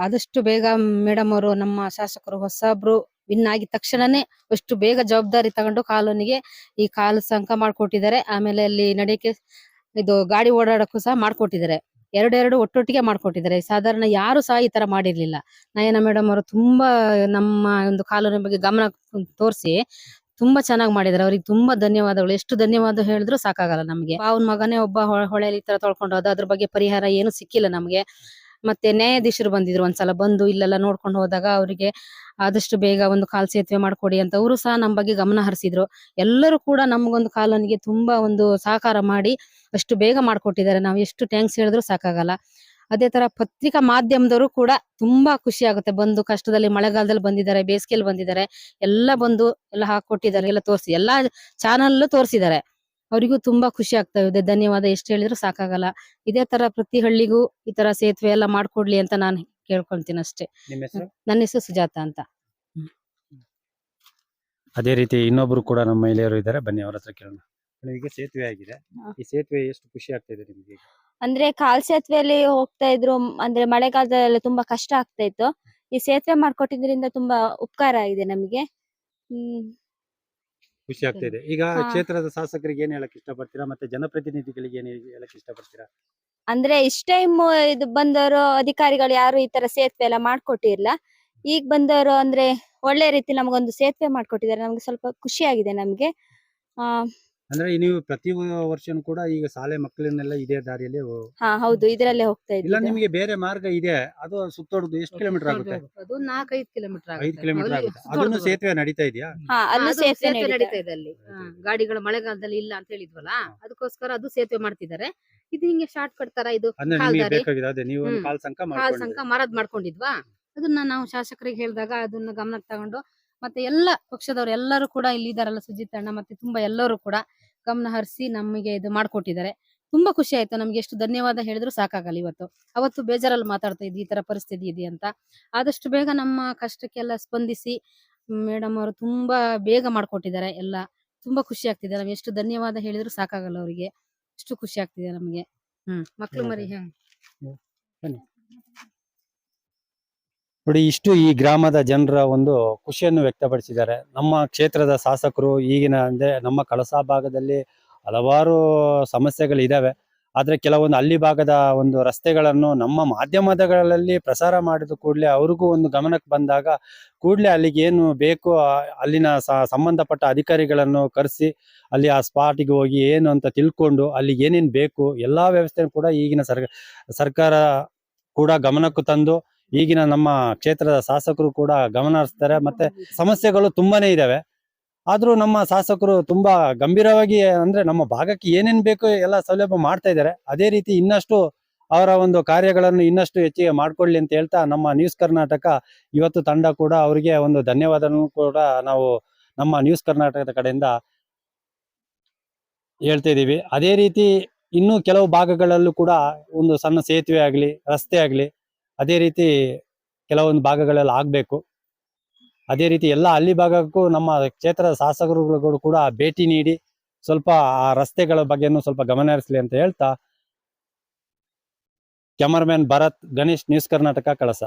ಆದಷ್ಟು ಬೇಗ ಮೇಡಮ್ ಅವರು ನಮ್ಮ ಶಾಸಕರು ಹೊಸಬ್ರು ವಿನ್ ಆಗಿದ ತಕ್ಷಣನೇ ಅಷ್ಟು ಬೇಗ ಜವಾಬ್ದಾರಿ ತಗೊಂಡು ಕಾಲೋನಿಗೆ ಈ ಕಾಲು ಸಂಕ ಮಾಡ್ಕೊಟ್ಟಿದ್ದಾರೆ. ಆಮೇಲೆ ಅಲ್ಲಿ ನಡೆಯಕ್ಕೆ ಇದು ಗಾಡಿ ಓಡಾಡಕ್ಕೂ ಸಹ ಮಾಡ್ಕೊಟ್ಟಿದ್ದಾರೆ. ಎರಡೆರಡು ಒಟ್ಟೊಟ್ಟಿಗೆ ಮಾಡ್ಕೊಟ್ಟಿದ್ದಾರೆ. ಸಾಧಾರಣ ಯಾರು ಸಹ ಈ ತರ ಮಾಡಿರ್ಲಿಲ್ಲ. ನಯನ ಮೇಡಮ್ ಅವರು ತುಂಬಾ ನಮ್ಮ ಒಂದು ಕಾಲೋನಿ ಬಗ್ಗೆ ಗಮನ ತೋರಿಸಿ ತುಂಬಾ ಚೆನ್ನಾಗಿ ಮಾಡಿದ್ದಾರೆ. ಅವ್ರಿಗೆ ತುಂಬಾ ಧನ್ಯವಾದಗಳು. ಎಷ್ಟು ಧನ್ಯವಾದ ಹೇಳಿದ್ರು ಸಾಕಾಗಲ್ಲ ನಮ್ಗೆ. ಅವನ ಮಗನೇ ಒಬ್ಬ ಹೊಳೆಯಲ್ಲಿ ಈ ತರ ತೊಳ್ಕೊಂಡು ಹೋದ. ಅದ್ರ ಬಗ್ಗೆ ಪರಿಹಾರ ಏನು ಸಿಕ್ಕಿಲ್ಲ ನಮ್ಗೆ. ಮತ್ತೆ ನ್ಯಾಯಾಧೀಶರು ಬಂದಿದ್ರು ಒಂದ್ಸಲ. ಬಂದು ಇಲ್ಲೆಲ್ಲ ನೋಡ್ಕೊಂಡು ಹೋದಾಗ ಅವರಿಗೆ ಆದಷ್ಟು ಬೇಗ ಒಂದು ಕಾಲ್ ಸೇತುವೆ ಮಾಡ್ಕೊಡಿ ಅಂತ ಅವರು ಸಹ ನಮ್ಮ ಬಗ್ಗೆ ಗಮನ ಹರಿಸಿದ್ರು. ಎಲ್ಲರೂ ಕೂಡ ನಮಗೊಂದು ಕಾಲೋನಿಗೆ ತುಂಬಾ ಒಂದು ಸಹಕಾರ ಮಾಡಿ ಅಷ್ಟು ಬೇಗ ಮಾಡ್ಕೊಟ್ಟಿದ್ದಾರೆ. ನಾವು ಎಷ್ಟು ಟ್ಯಾಂಕ್ಸ್ ಹೇಳಿದ್ರು ಸಾಕಾಗಲ್ಲ. ಅದೇ ತರ ಪತ್ರಿಕಾ ಮಾಧ್ಯಮದವರು ಕೂಡ ತುಂಬಾ ಖುಷಿ ಆಗುತ್ತೆ. ಬಂದು ಕಷ್ಟದಲ್ಲಿ ಮಳೆಗಾಲದಲ್ಲಿ ಬಂದಿದ್ದಾರೆ, ಬೇಸಿಗೆಯಲ್ಲಿ ಬಂದಿದ್ದಾರೆ. ಎಲ್ಲ ಬಂದು ಎಲ್ಲ ಹಾಕೊಟ್ಟಿದ್ದಾರೆ ಎಲ್ಲ ತೋರಿಸಿ, ಎಲ್ಲಾ ಚಾನಲ್ ತೋರಿಸಿದ್ದಾರೆ. ಅವರಿಗೂ ತುಂಬಾ ಖುಷಿ ಆಗ್ತಾ ಇದೆ. ಧನ್ಯವಾದ ಎಷ್ಟು ಹೇಳಿದ್ರು ಸಾಕಾಗಲ್ಲ. ಇದೇ ತರ ಪ್ರತಿ ಹಳ್ಳಿಗೂ ಈ ತರ ಸೇತುವೆ ಎಲ್ಲ ಮಾಡ್ಕೊಡ್ಲಿ ಅಂತ ನಾನು ಕೇಳ್ಕೊಂತೀನಿ ಅಷ್ಟೇ. ನಿಮ್ಮ ಹೆಸರು? ನನ್ನ ಹೆಸರು ಸುಜಾತ ಅಂತ. ಅದೇ ರೀತಿ ಇನ್ನೊಬ್ರು ಕೂಡ ನಮ್ಮ ಮಹಿಳೆಯರು ಇದ್ದಾರೆ. ಬನ್ನಿ ಅವ್ರ ಹತ್ರ ಕೇಳೋಣ. ಈಗ ಸೇತುವೆ ಆಗಿದೆ. ಈ ಸೇತುವೆ ಎಷ್ಟು ಖುಷಿ ಆಗ್ತಿದೆ ನಿಮ್ಗೆ ಈಗ? ಅಂದ್ರೆ ಕಾಲ್ ಸೇತುವೆಯಲ್ಲಿ ಹೋಗ್ತಾ ಇದ್ರು ಅಂದ್ರೆ ಮಳೆಗಾಲದಲ್ಲಿ ತುಂಬಾ ಕಷ್ಟ ಆಗ್ತಾ ಇತ್ತು. ಈ ಸೇತುವೆ ಮಾಡ್ಕೊಟ್ಟಿದ್ರಿಂದ ತುಂಬಾ ಉಪಕಾರ ಆಗಿದೆ ನಮಗೆ. ಹ್ಮ್. ಖುಷಿ ಆಗ್ತಿದೆ. ಈಗ ಹಾ. ಕ್ಷೇತ್ರದ ಶಾಸಕರಿಗೆ ಏನ್ ಹೇಳಕ್ ಇಷ್ಟಪಡ್ತೀರಾ? ಮತ್ತೆ ಜನಪ್ರತಿನಿಧಿಗಳಿಗೆ ಏನ್ ಹೇಳಕ್ ಇಷ್ಟಪಡ್ತೀರಾ? ಅಂದ್ರೆ ಇಷ್ಟ ಟೈಮ್ ಇದು ಬಂದವರು ಅಧಿಕಾರಿಗಳು ಯಾರು ಈ ತರ ಸೇತುವೆ ಎಲ್ಲ ಮಾಡ್ಕೊಟ್ಟಿರ್ಲ ಈಗ ಬಂದವರು ಅಂದ್ರೆ ಒಳ್ಳೆ ರೀತಿ ನಮಗೊಂದು ಸೇತುವೆ ಮಾಡ್ಕೊಟ್ಟಿದ್ದಾರೆ. ನಮ್ಗೆ ಸ್ವಲ್ಪ ಖುಷಿ ಆಗಿದೆ ನಮ್ಗೆ. ಆ ಅಂದ್ರೆ ನೀವು ಪ್ರತಿ ವರ್ಷನೂ ಕೂಡ ಈಗ ಶಾಲೆ ಮಕ್ಕಳನ್ನೆಲ್ಲ ಇದೇ ದಾರಿಯಲ್ಲಿ ಹೋ- ಹೌದು. ಇದರಲ್ಲೇ ಹೋಗ್ತಾ ಇಲ್ಲ ಇದ್ದೀವಿ ನಿಮಗೆ ಬೇರೆ ಮಾರ್ಗ ಇದೆ. ಅದು ಸುತ್ತೋಡುದು ಎಷ್ಟು ಕಿಲೋಮೀಟರ್ ಆಗುತ್ತೆ? ಅದು ನಾಲ್ಕೈದು ಕಿಲೋಮೀಟರ್ ಐದು ಕಿಲೋಮೀಟರ್ ಆಗುತ್ತೆ. ಅದನ್ನು ಸೇತುವೆ ನಡೀತಾ ಇದೆಯಾ? ಹಾ ಅಲ್ಲೂ ಸೇತುವೆ ನಡೀತಾ ಇದೆ ಅಲ್ಲಿ. ಹಾ, ಗಾಡಿಗಳು ಮಳೆಗಾಲದಲ್ಲಿ ಇಲ್ಲ ಅಂತ ಹೇಳಿದ್ವಲ್ಲ? ಅದಕ್ಕೋಸ್ಕರ ಅದು ಸೇತುವೆ ಮಾಡ್ತಿದ್ದಾರೆ. ಇದು ಹಿಂಗೆ ಶಾರ್ಟ್ ಕಟ್ ತರ ಇದು ಅಂದ್ರೆ ಕಾಲ್ ನಿಮಗೆ ದಾರಿ. ಬೇಕಾಗಿದೆ ಅದೇ ನೀವು ಒಂದು ಹ್ಮ್. ಕಾಲ್ ಸಂಕ ಕಾಲ್ ಮಾಡ್ಕೊಂಡಿದ್ದೀರಿ. ಸಂಕ ಮರದ್ ಮಾಡ್ಕೊಂಡಿದ್ವಾ? ಅದನ್ನ ನಾವು ಶಾಸಕರಿಗೆ ಹೇಳಿದಾಗ ಅದನ್ನ ಗಮನಕ್ಕೆ ತಗೊಂಡು ಮತ್ತೆ ಎಲ್ಲ ಪಕ್ಷದವರು ಎಲ್ಲರೂ ಕೂಡ ಇಲ್ಲಿ ಇದಾರಲ್ಲ ಸುಜಿತ್ ಅಣ್ಣ ಮತ್ತೆ ತುಂಬಾ ಎಲ್ಲರೂ ಕೂಡ ಗಮನ ಹರಿಸಿ ನಮಗೆ ಇದು ಮಾಡ್ಕೊಟ್ಟಿದ್ದಾರೆ. ತುಂಬಾ ಖುಷಿ ಆಯ್ತು ನಮ್ಗೆ ಎಷ್ಟು ಧನ್ಯವಾದ ಹೇಳಿದ್ರು ಸಾಕಾಗಲ್ಲ ಇವತ್ತು. ಅವತ್ತು ಬೇಜಾರಲ್ಲಿ ಮಾತಾಡ್ತಾ ಇದ್ವಿ ಈ ತರ ಪರಿಸ್ಥಿತಿ ಇದೆ ಅಂತ. ಆದಷ್ಟು ಬೇಗ ನಮ್ಮ ಕಷ್ಟಕ್ಕೆಲ್ಲ ಸ್ಪಂದಿಸಿ ಮೇಡಮ್ ಅವರು ತುಂಬಾ ಬೇಗ ಮಾಡ್ಕೊಟ್ಟಿದ್ದಾರೆ ಎಲ್ಲ. ತುಂಬಾ ಖುಷಿ ಆಗ್ತಿದೆ ನಮ್ಗೆ. ಎಷ್ಟು ಧನ್ಯವಾದ ಹೇಳಿದ್ರು ಸಾಕಾಗಲ್ಲ ಅವರಿಗೆ. ಎಷ್ಟು ಖುಷಿ ಆಗ್ತಿದೆ ನಮ್ಗೆ. ಹ್ಮ್, ಮಕ್ಳು ಮರಿ, ಹ್ಮ್. ನೋಡಿ, ಇಷ್ಟು ಈ ಗ್ರಾಮದ ಜನರ ಒಂದು ಖುಷಿಯನ್ನು ವ್ಯಕ್ತಪಡಿಸಿದ್ದಾರೆ. ನಮ್ಮ ಕ್ಷೇತ್ರದ ಶಾಸಕರು ಈಗಿನ ಅಂದರೆ ನಮ್ಮ ಕಳಸಾ ಭಾಗದಲ್ಲಿ ಹಲವಾರು ಸಮಸ್ಯೆಗಳಿದ್ದಾವೆ ಆದರೆ ಕೆಲವೊಂದು ಹಳ್ಳಿ ಭಾಗದ ಒಂದು ರಸ್ತೆಗಳನ್ನು ನಮ್ಮ ಮಾಧ್ಯಮಗಳಲ್ಲಿ ಪ್ರಸಾರ ಮಾಡಿದ ಕೂಡಲೇ ಅವ್ರಿಗೂ ಒಂದು ಗಮನಕ್ಕೆ ಬಂದಾಗ ಕೂಡಲೇ ಅಲ್ಲಿಗೆ ಏನು ಬೇಕು ಅಲ್ಲಿನ ಸಂಬಂಧಪಟ್ಟ ಅಧಿಕಾರಿಗಳನ್ನು ಕರೆಸಿ ಅಲ್ಲಿ ಆ ಸ್ಪಾಟಿಗೆ ಹೋಗಿ ಏನು ಅಂತ ತಿಳ್ಕೊಂಡು ಅಲ್ಲಿ ಏನೇನು ಬೇಕು ಎಲ್ಲಾ ವ್ಯವಸ್ಥೆ ಕೂಡ ಈಗಿನ ಸರ್ಕ ಸರ್ಕಾರ ಕೂಡ ಗಮನಕ್ಕೆ ತಂದು ಈಗಿನ ನಮ್ಮ ಕ್ಷೇತ್ರದ ಶಾಸಕರು ಕೂಡ ಗಮನ ಹರಿಸ್ತಾರೆ ಮತ್ತೆ ಸಮಸ್ಯೆಗಳು ತುಂಬಾನೇ ಇದಾವೆ. ಆದ್ರೂ ನಮ್ಮ ಶಾಸಕರು ತುಂಬಾ ಗಂಭೀರವಾಗಿ ಅಂದ್ರೆ ನಮ್ಮ ಭಾಗಕ್ಕೆ ಏನೇನ್ ಬೇಕು ಎಲ್ಲ ಸೌಲಭ್ಯ ಮಾಡ್ತಾ ಇದ್ದಾರೆ. ಅದೇ ರೀತಿ ಇನ್ನಷ್ಟು ಅವರ ಒಂದು ಕಾರ್ಯಗಳನ್ನು ಇನ್ನಷ್ಟು ಹೆಚ್ಚಿಗೆ ಮಾಡ್ಕೊಳ್ಳಿ ಅಂತ ಹೇಳ್ತಾ ನಮ್ಮ ನ್ಯೂಸ್ ಕರ್ನಾಟಕ ಇವತ್ತು ತಂಡ ಕೂಡ ಅವರಿಗೆ ಒಂದು ಧನ್ಯವಾದನೂ ಕೂಡ ನಾವು ನಮ್ಮ ನ್ಯೂಸ್ ಕರ್ನಾಟಕದ ಕಡೆಯಿಂದ ಹೇಳ್ತಾ ಇದೀವಿ ಅದೇ ರೀತಿ ಇನ್ನೂ ಕೆಲವು ಭಾಗಗಳಲ್ಲೂ ಕೂಡ ಒಂದು ಸಣ್ಣ ಸೇತುವೆ ಆಗ್ಲಿ, ರಸ್ತೆ ಆಗ್ಲಿ ಅದೇ ರೀತಿ ಕೆಲವೊಂದು ಭಾಗಗಳಲ್ಲಿ ಆಗಬೇಕು ಅದೇ ರೀತಿ ಎಲ್ಲ ಹಳ್ಳಿ ಭಾಗಕ್ಕೂ ನಮ್ಮ ಕ್ಷೇತ್ರದ ಶಾಸಕರುಗಳು ಕೂಡ ಭೇಟಿ ನೀಡಿ ಸ್ವಲ್ಪ ಆ ರಸ್ತೆಗಳ ಬಗ್ಗೆನೂ ಸ್ವಲ್ಪ ಗಮನ ಹರಿಸಲಿ ಅಂತ ಹೇಳ್ತಾ ಕ್ಯಾಮರಾಮ್ಯಾನ್ ಭರತ್ ಗಣೇಶ್ ನ್ಯೂಸ್ ಕರ್ನಾಟಕ ಕಳಸ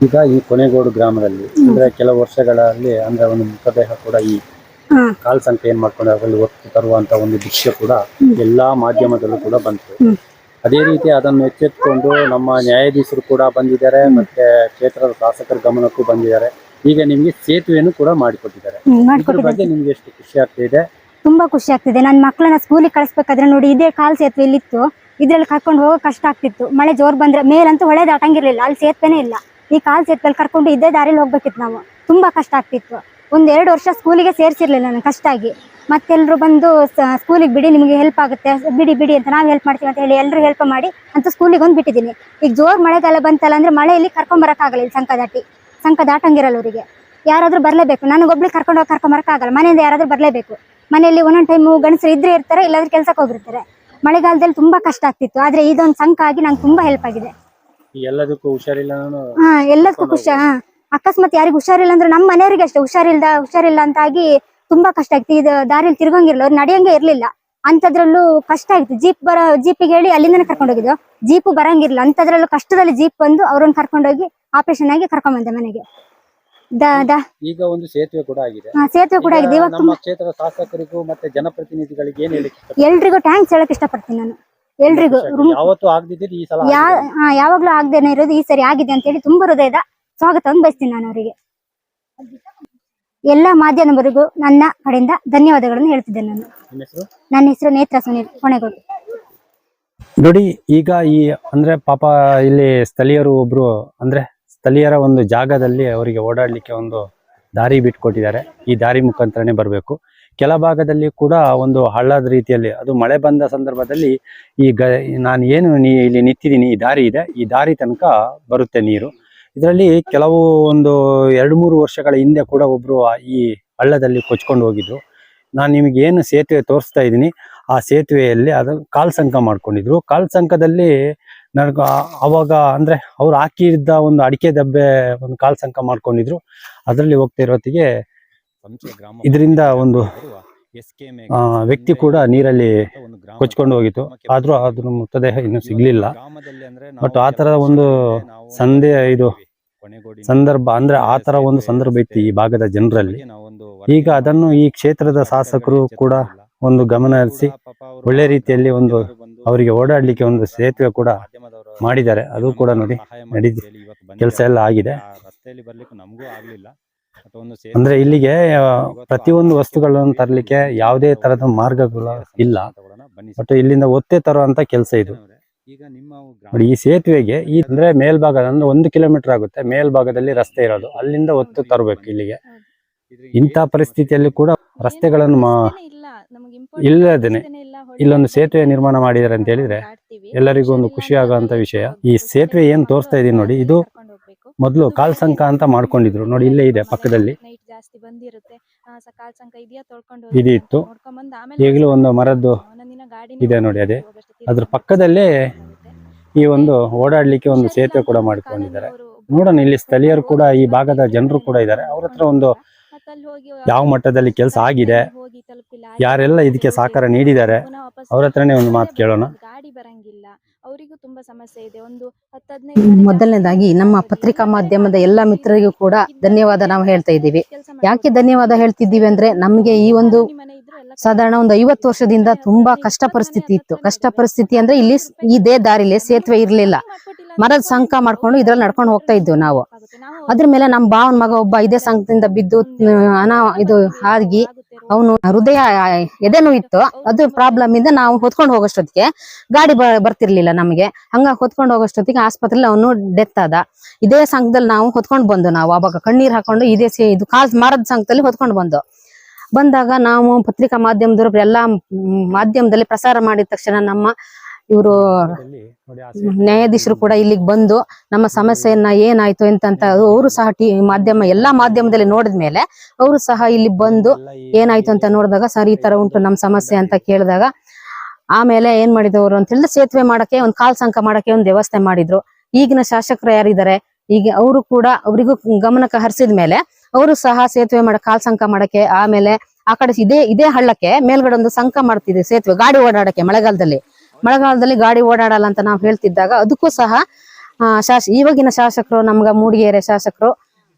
ಈಗ ಈ ಕೊನೆಗೋಡು ಗ್ರಾಮದಲ್ಲಿ ಅಂದ್ರೆ ಕೆಲವು ವರ್ಷಗಳಲ್ಲಿ ಅಂದ್ರೆ ಒಂದು ಮೃತದೇಹ ಕೂಡ ಈ. ಕಾಲ್ ಸಂಖ್ಯೆ ಏನ್ ಮಾಡ್ಕೊಂಡು ಅದರಲ್ಲಿ ಒತ್ತು ತರುವಂತ ಒಂದು ದೃಶ್ಯ ಕೂಡ ಎಲ್ಲಾ ಮಾಧ್ಯಮದಲ್ಲೂ ಕೂಡ ಬಂತು. ಅದೇ ರೀತಿ ಅದನ್ನು ಎಚ್ಚೆತ್ತುಕೊಂಡು ನಮ್ಮ ನ್ಯಾಯಾಧೀಶರು ಕೂಡ ಬಂದಿದ್ದಾರೆ ಮತ್ತೆ ಕ್ಷೇತ್ರದ ಶಾಸಕರ ಗಮನಕ್ಕೂ ಬಂದಿದ್ದಾರೆ. ಈಗ ನಿಮ್ಗೆ ಸೇತುವೆಯನ್ನು ಕೂಡ ಮಾಡಿಕೊಟ್ಟಿದ್ದಾರೆ. ಇದ್ರ ಬಗ್ಗೆ ನಿಮ್ಗೆ ಎಷ್ಟು ಖುಷಿ ಆಗ್ತಿದೆ ತುಂಬಾ ಖುಷಿ ಆಗ್ತಿದೆ. ನನ್ನ ಮಕ್ಕಳನ್ನ ಸ್ಕೂಲಿಗೆ ಕಳಿಸ್ಬೇಕಾದ್ರೆ ನೋಡಿ ಇದೇ ಕಾಲ್ ಸೇತುವೆ ಇಲ್ಲಿತ್ತು. ಇದ್ರಲ್ಲಿ ಕರ್ಕೊಂಡು ಹೋಗೋ ಕಷ್ಟ ಆಗ್ತಿತ್ತು. ಮಳೆ ಜೋರ್ ಬಂದ್ರೆ ಮೇಲಂತೂ ಹೊಳೆ ದಾಟಂಗಿರ್ಲಿಲ್ಲ ಅಲ್ಲಿ ಸೇತುವೆನೇ ಇಲ್ಲ. ಈ ಕಾಲ್ ಸೇತುವೆ ಕರ್ಕೊಂಡು ಇದೇ ದಾರಿಲಿ ಹೋಗ್ಬೇಕಿತ್ತು ನಾವು. ತುಂಬಾ ಕಷ್ಟ ಆಗ್ತಿತ್ತು. ಒಂದ್ ಎರಡು ವರ್ಷ ಸ್ಕೂಲಿಗೆ ಸೇರ್ಸಿರ್ಲಿಲ್ಲ ನಾನು ಕಷ್ಟ ಆಗಿ. ಮತ್ತೆಲ್ಲರೂ ಬಂದು ಸ್ಕೂಲಿಗೆ ಬಿಡಿ ನಿಮಗೆ ಹೆಲ್ಪ್ ಆಗುತ್ತೆ. ಬಿಡಿ ಬಿಡಿ ಅಂತ ನಾವು ಹೆಲ್ಪ್ ಮಾಡ್ತೀವಿ ಅಂತ ಹೇಳಿ ಎಲ್ಲರೂ ಹೆಲ್ಪ್ ಮಾಡಿ ಅಂತ ಸ್ಕೂಲಿಗೆ ಒಂದು ಬಿಟ್ಟಿದ್ದೀನಿ. ಈಗ ಜೋರ್ ಮಳೆಗಾಲ ಬಂತಲ್ಲ ಅಂದ್ರೆ ಮಳೆಯಲ್ಲಿ ಕರ್ಕೊಂಡ್ ಬರಕ್ಕಾಗಲ್ಲ ಇಲ್ಲಿ ಸಂಕ ದಾಟಿ. ಸಂಕ ದಾಟಂಗಿರಲ್ಲ ಅವರಿಗೆ. ಯಾರಾದ್ರೂ ಬರ್ಲೇಬೇಕು. ನನಗೊಬ್ಳಿಗೆ ಕರ್ಕೊಂಡು ಹೋಗಿ ಕರ್ಕೊಂಡ್ ಬರಕ್ಕಾಗಲ್ಲ ಮನೆಯಿಂದ ಯಾರಾದ್ರೂ ಬರ್ಲೇಬೇಕು. ಮನೆಯಲ್ಲಿ ಒಂದೊಂದು ಟೈಮು ಗಣಸರು ಇದ್ರೆ ಇರ್ತಾರೆ ಇಲ್ಲಾಂದ್ರೆ ಕೆಲಸಕ್ಕೆ ಹೋಗಿರ್ತಾರೆ ಮಳೆಗಾಲದಲ್ಲಿ ತುಂಬಾ ಕಷ್ಟ ಆಗ್ತಿತ್ತು. ಆದ್ರೆ ಇದೊಂದು ಸಂಕ ಆಗಿ ನಂಗೆ ತುಂಬಾ ಹೆಲ್ಪ್ ಆಗಿದೆ. ಎಲ್ಲದಕ್ಕೂ ಹುಷಾರಿಲ್ಲ ನಾನು. ಹಾ ಎಲ್ಲದಕ್ಕೂ ಖುಷಿ ಹಾ. ಅಕಸ್ಮಾತ್ ಯಾರಿಗೂ ಹುಷಾರಿಲ್ಲ ಅಂದ್ರೆ ನಮ್ಮ ಮನೆಯವರಿಗೆ ಅಷ್ಟೇ. ಹುಷಾರಿಲ್ದ ಹುಷಾರಿಲ್ಲ ಅಂತಾಗಿ ತುಂಬಾ ಕಷ್ಟ ಆಗ್ತಿ ಇದು ದಾರಿಲಿ ತಿರ್ಗಂಗಿರ್ಲಿಲ್ಲ. ಅವ್ರು ನಡೆಯಂಗೆ ಇರ್ಲಿಲ್ಲ. ಅಂತದ್ರಲ್ಲೂ ಕಷ್ಟ ಆಯ್ತು ಜೀಪ್ ಬರ ಜೀಪಿಗೆ ಹೇಳಿ ಅಲ್ಲಿಂದನೇ ಕರ್ಕೊಂಡು ಹೋಗಿದ್ದು. ಜೀಪು ಬರಂಗಿರ್ಲಿಲ್ಲ. ಅಂತದ್ರಲ್ಲೂ ಕಷ್ಟದಲ್ಲಿ ಜೀಪ್ ಬಂದು ಅವ್ರನ್ನ ಕರ್ಕೊಂಡೋಗಿ ಆಪರೇಷನ್ ಆಗಿ ಕರ್ಕೊಂಡ್ ಬಂದೆ ಮನೆಗೆ. ಈಗ ಒಂದು ಸೇತುವೆ ಕೂಡ ಆಗಿದೆ. ಸೇತುವೆ ಕೂಡ ಆಗಿದೆ. ಇವಾಗ ನಮ್ಮ ಕ್ಷೇತ್ರದ ಶಾಸಕರಿಗೂ ಮತ್ತೆ ಜನಪ್ರತಿನಿಧಿಗಳಿಗೆ ಏನ್ ಹೇಳಿ ಎಲ್ರಿಗೂ ಟ್ಯಾಂಕ್ಸ್ ಹೇಳಕ್ ಇಷ್ಟಪಡ್ತೀನಿ ನಾನು. ಎಲ್ರಿಗೂ ಯಾವತ್ತು ಈ ಸಲ. ಯಾವಾಗ್ಲೂ ಆಗದೇನೆ ಇರೋದು ಈ ಸರಿ ಆಗಿದೆ ಅಂತ ಹೇಳಿ ತುಂಬಾ ಹೃದಯದ ಸ್ವಾಗತವನ್ನು ಬಯಸ್ತೀನಿ ನಾನು ಅವರಿಗೆ. ಎಲ್ಲ ಮಾಧ್ಯಮವರಿಗೂ ನನ್ನ ಕಡೆಯಿಂದ ಧನ್ಯವಾದಗಳನ್ನು ಹೇಳ್ತಿದ್ದೇನೆ ನಾನು. ನನ್ನ ಹೆಸರು ನೇತ್ರ ಸುನೀಲ್ ಕೊನೆಗೋಡು. ನೋಡಿ ಈಗ ಈ ಅಂದ್ರೆ ಪಾಪ ಇಲ್ಲಿ ಸ್ಥಳೀಯರು ಒಬ್ರು ಅಂದ್ರೆ ಸ್ಥಳೀಯರ ಒಂದು ಜಾಗದಲ್ಲಿ ಅವರಿಗೆ ಓಡಾಡ್ಲಿಕ್ಕೆ ಒಂದು ದಾರಿ ಬಿಟ್ಕೊಟ್ಟಿದ್ದಾರೆ. ಈ ದಾರಿ ಮುಖಾಂತರನೇ ಬರಬೇಕು. ಕೆಲ ಭಾಗದಲ್ಲಿ ಕೂಡ ಒಂದು ಹಳ್ಳದ ರೀತಿಯಲ್ಲಿ ಅದು ಮಳೆ ಬಂದ ಸಂದರ್ಭದಲ್ಲಿ ಈ ಗ ನಾನು ಏನು ನೀ ಇಲ್ಲಿ ನಿಂತಿದ್ದೀನಿ ಈ ದಾರಿ ಇದೆ. ಈ ದಾರಿ ತನಕ ಬರುತ್ತೆ ನೀರು. ಇದರಲ್ಲಿ ಕೆಲವು ಒಂದು ಎರಡು ಮೂರು ವರ್ಷಗಳ ಹಿಂದೆ ಕೂಡ ಒಬ್ರು ಈ ಹಳ್ಳದಲ್ಲಿ ಕೊಚ್ಕೊಂಡು ಹೋಗಿದ್ರು. ನಾನು ನಿಮಗೆ ಏನು ಸೇತುವೆ ತೋರಿಸ್ತಾ ಇದ್ದೀನಿ. ಆ ಸೇತುವೆಯಲ್ಲಿ ಅದು ಕಾಲ್ ಸಂಕ ಮಾಡ್ಕೊಂಡಿದ್ರು. ಕಾಲ್ ಸಂಕದಲ್ಲಿ ನನಗೆ ಅವಾಗ ಅಂದ್ರೆ ಅವ್ರು ಹಾಕಿದ್ದ ಒಂದು ಅಡಿಕೆ ದಬ್ಬೆ ಒಂದು ಕಾಲ್ ಸಂಕ ಮಾಡ್ಕೊಂಡಿದ್ರು. ಅದರಲ್ಲಿ ಹೋಗ್ತಾ ಇರೋತ್ತಿಗೆ ಇದರಿಂದ ಒಂದು ವ್ಯಕ್ತಿ ಕೂಡ ನೀರಲ್ಲಿ ಕೊಚ್ಕೊಂಡು ಹೋಗಿತ್ತು. ಆದ್ರೂ ಅದ್ರ ಮೃತದೇಹ ಇನ್ನೂ ಸಿಗ್ಲಿಲ್ಲ. ಬಟ್ ಆ ತರ ಒಂದು ಸಂದೇಹ ಇದು ಸಂದರ್ಭ ಅಂದ್ರೆ ಆ ತರ ಒಂದು ಸಂದರ್ಭ ಇತ್ತು ಈ ಭಾಗದ ಜನರಲ್ಲಿ. ಈಗ ಅದನ್ನು ಈ ಕ್ಷೇತ್ರದ ಶಾಸಕರು ಕೂಡ ಒಂದು ಗಮನ ಹರಿಸಿ ಒಳ್ಳೆ ರೀತಿಯಲ್ಲಿ ಒಂದು ಅವರಿಗೆ ಓಡಾಡ್ಲಿಕ್ಕೆ ಒಂದು ಸೇತುವೆ ಕೂಡ ಮಾಡಿದ್ದಾರೆ. ಅದು ಕೂಡ ನೋಡಿ ನಡೀತಿ. ಕೆಲಸ ಎಲ್ಲ ಆಗಿದೆ. ಅಂದ್ರೆ ಇಲ್ಲಿಗೆ ಪ್ರತಿಯೊಂದು ವಸ್ತುಗಳನ್ನು ತರಲಿಕ್ಕೆ ಯಾವುದೇ ತರದ ಮಾರ್ಗಗಳು ಇಲ್ಲ. ಬಟ್ ಇಲ್ಲಿಂದ ಒತ್ತೆ ತರುವಂತ ಕೆಲಸ ಇದು. ನೋಡಿ ಈ ಸೇತುವೆಗೆ ಈ ಅಂದ್ರೆ ಮೇಲ್ಭಾಗ ಅಂದ್ರೆ ಒಂದು ಕಿಲೋಮೀಟರ್ ಆಗುತ್ತೆ. ಮೇಲ್ಭಾಗದಲ್ಲಿ ರಸ್ತೆ ಇರೋದು. ಅಲ್ಲಿಂದ ಒತ್ತು ತರಬೇಕು ಇಲ್ಲಿಗೆ. ಇಂಥ ಪರಿಸ್ಥಿತಿಯಲ್ಲಿ ಕೂಡ ರಸ್ತೆಗಳನ್ನು ಇಲ್ಲದೇನೆ. ಇಲ್ಲೊಂದು ಸೇತುವೆ ನಿರ್ಮಾಣ ಮಾಡಿದ್ದಾರೆ ಅಂತ ಹೇಳಿದ್ರೆ ಎಲ್ಲರಿಗೂ ಒಂದು ಖುಷಿ ಆಗುವಂತ ವಿಷಯ. ಈ ಸೇತುವೆ ಏನ್ ತೋರಿಸ್ತಾ ಇದೀನಿ ನೋಡಿ ಇದು ಮೊದಲು ಕಾಲ್ಸಂಕ ಅಂತ ಮಾಡ್ಕೊಂಡಿದ್ರು. ನೋಡಿ ಇಲ್ಲೇ ಇದೆ ಪಕ್ಕದಲ್ಲಿ. ಜಾಸ್ತಿ ಬಂದಿರುತ್ತೆ. ಇದು ಇತ್ತು ಈಗಲೂ ಒಂದು ಮರದ್ದು ಇದೆ ನೋಡಿ ಅದೇ. ಅದ್ರ ಪಕ್ಕದಲ್ಲೇ ಈ ಒಂದು ಓಡಾಡ್ಲಿಕ್ಕೆ ಒಂದು ಸೇತುವೆ ಕೂಡ ಮಾಡ್ಕೊಂಡಿದ್ದಾರೆ. ನೋಡೋಣ ಇಲ್ಲಿ ಸ್ಥಳೀಯರು ಕೂಡ ಈ ಭಾಗದ ಜನರು ಕೂಡ ಇದ್ದಾರೆ. ಅವ್ರ ಹತ್ರ ಒಂದು ಯಾವ ಮಟ್ಟದಲ್ಲಿ ಕೆಲಸ ಆಗಿದೆ ಯಾರೆಲ್ಲ ಇದಕ್ಕೆ ಸಹಕಾರ ನೀಡಿದ್ದಾರೆ ಅವ್ರ ಹತ್ರನೇ ಒಂದು ಮಾತು ಕೇಳೋಣ. ಗಾಡಿ ಬರಂಗಿಲ್ಲ. ಅವರಿಗೂ ತುಂಬಾ ಸಮಸ್ಯೆ ಇದೆ. ಒಂದು ಮೊದಲನೇದಾಗಿ ನಮ್ಮ ಪತ್ರಿಕಾ ಮಾಧ್ಯಮದ ಎಲ್ಲ ಮಿತ್ರರಿಗೂ ಕೂಡ ಧನ್ಯವಾದ ನಾವು ಹೇಳ್ತಾ ಇದ್ದೀವಿ. ಯಾಕೆ ಧನ್ಯವಾದ ಹೇಳ್ತಿದ್ದೀವಿ ಅಂದ್ರೆ ನಮ್ಗೆ ಈ ಒಂದು ಸಾಧಾರಣ ಒಂದು ಐವತ್ತು ವರ್ಷದಿಂದ ತುಂಬಾ ಕಷ್ಟ ಪರಿಸ್ಥಿತಿ ಇತ್ತು. ಕಷ್ಟ ಪರಿಸ್ಥಿತಿ ಅಂದ್ರೆ ಇಲ್ಲಿ ಇದೇ ದಾರಿಲಿ ಸೇತುವೆ ಇರ್ಲಿಲ್ಲ. ಮರದ ಸಂಕ ಮಾಡ್ಕೊಂಡು ಇದ್ರಲ್ಲಿ ನಡ್ಕೊಂಡು ಹೋಗ್ತಾ ಇದ್ವಿ ನಾವು. ಅದ್ರ ಮೇಲೆ ನಮ್ಮ ಭಾವನ ಮಗ ಒಬ್ಬ ಇದೇ ಸಂಕದಿಂದ ಬಿದ್ದು ಅನಾ, ಇದು ಆಗಿ ಅವನು ಹೃದಯ ಎದೆನೂ ಇತ್ತು. ಅದು ಪ್ರಾಬ್ಲಮ್ ಇಂದ ನಾವು ಹೊತ್ಕೊಂಡು ಹೋಗೋಷ್ಟೊತ್ತಿಗೆ ಗಾಡಿ ಬರ್ತಿರ್ಲಿಲ್ಲ ನಮಗೆ. ಹಂಗ ಹೊತ್ಕೊಂಡು ಹೋಗೋಷ್ಟೊತ್ತಿಗೆ ಆಸ್ಪತ್ರೆಲಿ ಅವನು ಡೆತ್ ಆದ. ಇದೇ ಸಂಘದಲ್ಲಿ ನಾವು ಹೊತ್ಕೊಂಡು ಬಂದು ನಾವು. ಅವಾಗ ಕಣ್ಣೀರ್ ಹಾಕೊಂಡು ಇದೇ ಇದು ಕಾಲ್ ಮರದ ಸಂಘದಲ್ಲಿ ಹೊತ್ಕೊಂಡು ಬಂದು. ಬಂದಾಗ ನಾವು ಪತ್ರಿಕಾ ಮಾಧ್ಯಮದವರು ಎಲ್ಲಾ ಮಾಧ್ಯಮದಲ್ಲಿ ಪ್ರಸಾರ ಮಾಡಿದ ತಕ್ಷಣ ನಮ್ಮ ಇವರು ನ್ಯಾಯಾಧೀಶರು ಕೂಡ ಇಲ್ಲಿಗೆ ಬಂದು ನಮ್ಮ ಸಮಸ್ಯೆಯನ್ನ ಏನಾಯ್ತು ಎಂತಂತ ಅವರು ಸಹ ಟಿ ಮಾಧ್ಯಮ ಎಲ್ಲಾ ಮಾಧ್ಯಮದಲ್ಲಿ ನೋಡಿದ್ಮೇಲೆ ಅವರು ಸಹ ಇಲ್ಲಿ ಬಂದು ಏನಾಯ್ತು ಅಂತ ನೋಡಿದಾಗ ಸರ್ ಈ ತರ ಉಂಟು ನಮ್ಮ ಸಮಸ್ಯೆ ಅಂತ ಕೇಳಿದಾಗ ಆಮೇಲೆ ಏನ್ ಮಾಡಿದವರು ಅಂತ ಹೇಳಿದ್ರೆ ಸೇತುವೆ ಮಾಡಕ್ಕೆ ಒಂದ್ ಕಾಲ್ ಸಂಕ ಮಾಡಕ್ಕೆ ಒಂದು ವ್ಯವಸ್ಥೆ ಮಾಡಿದ್ರು. ಈಗಿನ ಶಾಸಕರು ಯಾರಿದ್ದಾರೆ? ಈಗ ಅವರು ಕೂಡ ಅವರಿಗೂ ಗಮನಕ್ಕೆ ಹರಿಸಿದ ಮೇಲೆ ಅವರು ಸಹ ಸೇತುವೆ ಮಾಡ ಕಾಲ್ ಸಂಕ ಮಾಡಕ್ಕೆ ಆಮೇಲೆ ಆ ಕಡೆ ಇದೇ ಇದೇ ಹಳ್ಳಕ್ಕೆ ಮೇಲ್ಗಡೆ ಒಂದು ಸಂಕ ಮಾಡ್ತಿದೆ ಸೇತುವೆ ಗಾಡಿ ಓಡಾಡಕ್ಕೆ ಮಳೆಗಾಲದಲ್ಲಿ. ಮಳೆಗಾಲದಲ್ಲಿ ಗಾಡಿ ಓಡಾಡಲ್ಲ ಅಂತ ನಾವು ಹೇಳ್ತಿದ್ದಾಗ ಅದಕ್ಕೂ ಸಹ ಶಾಸ ಇವಾಗಿನ ಶಾಸಕರು, ನಮ್ಗ ಮೂಡಿಗೆರೆ ಶಾಸಕರು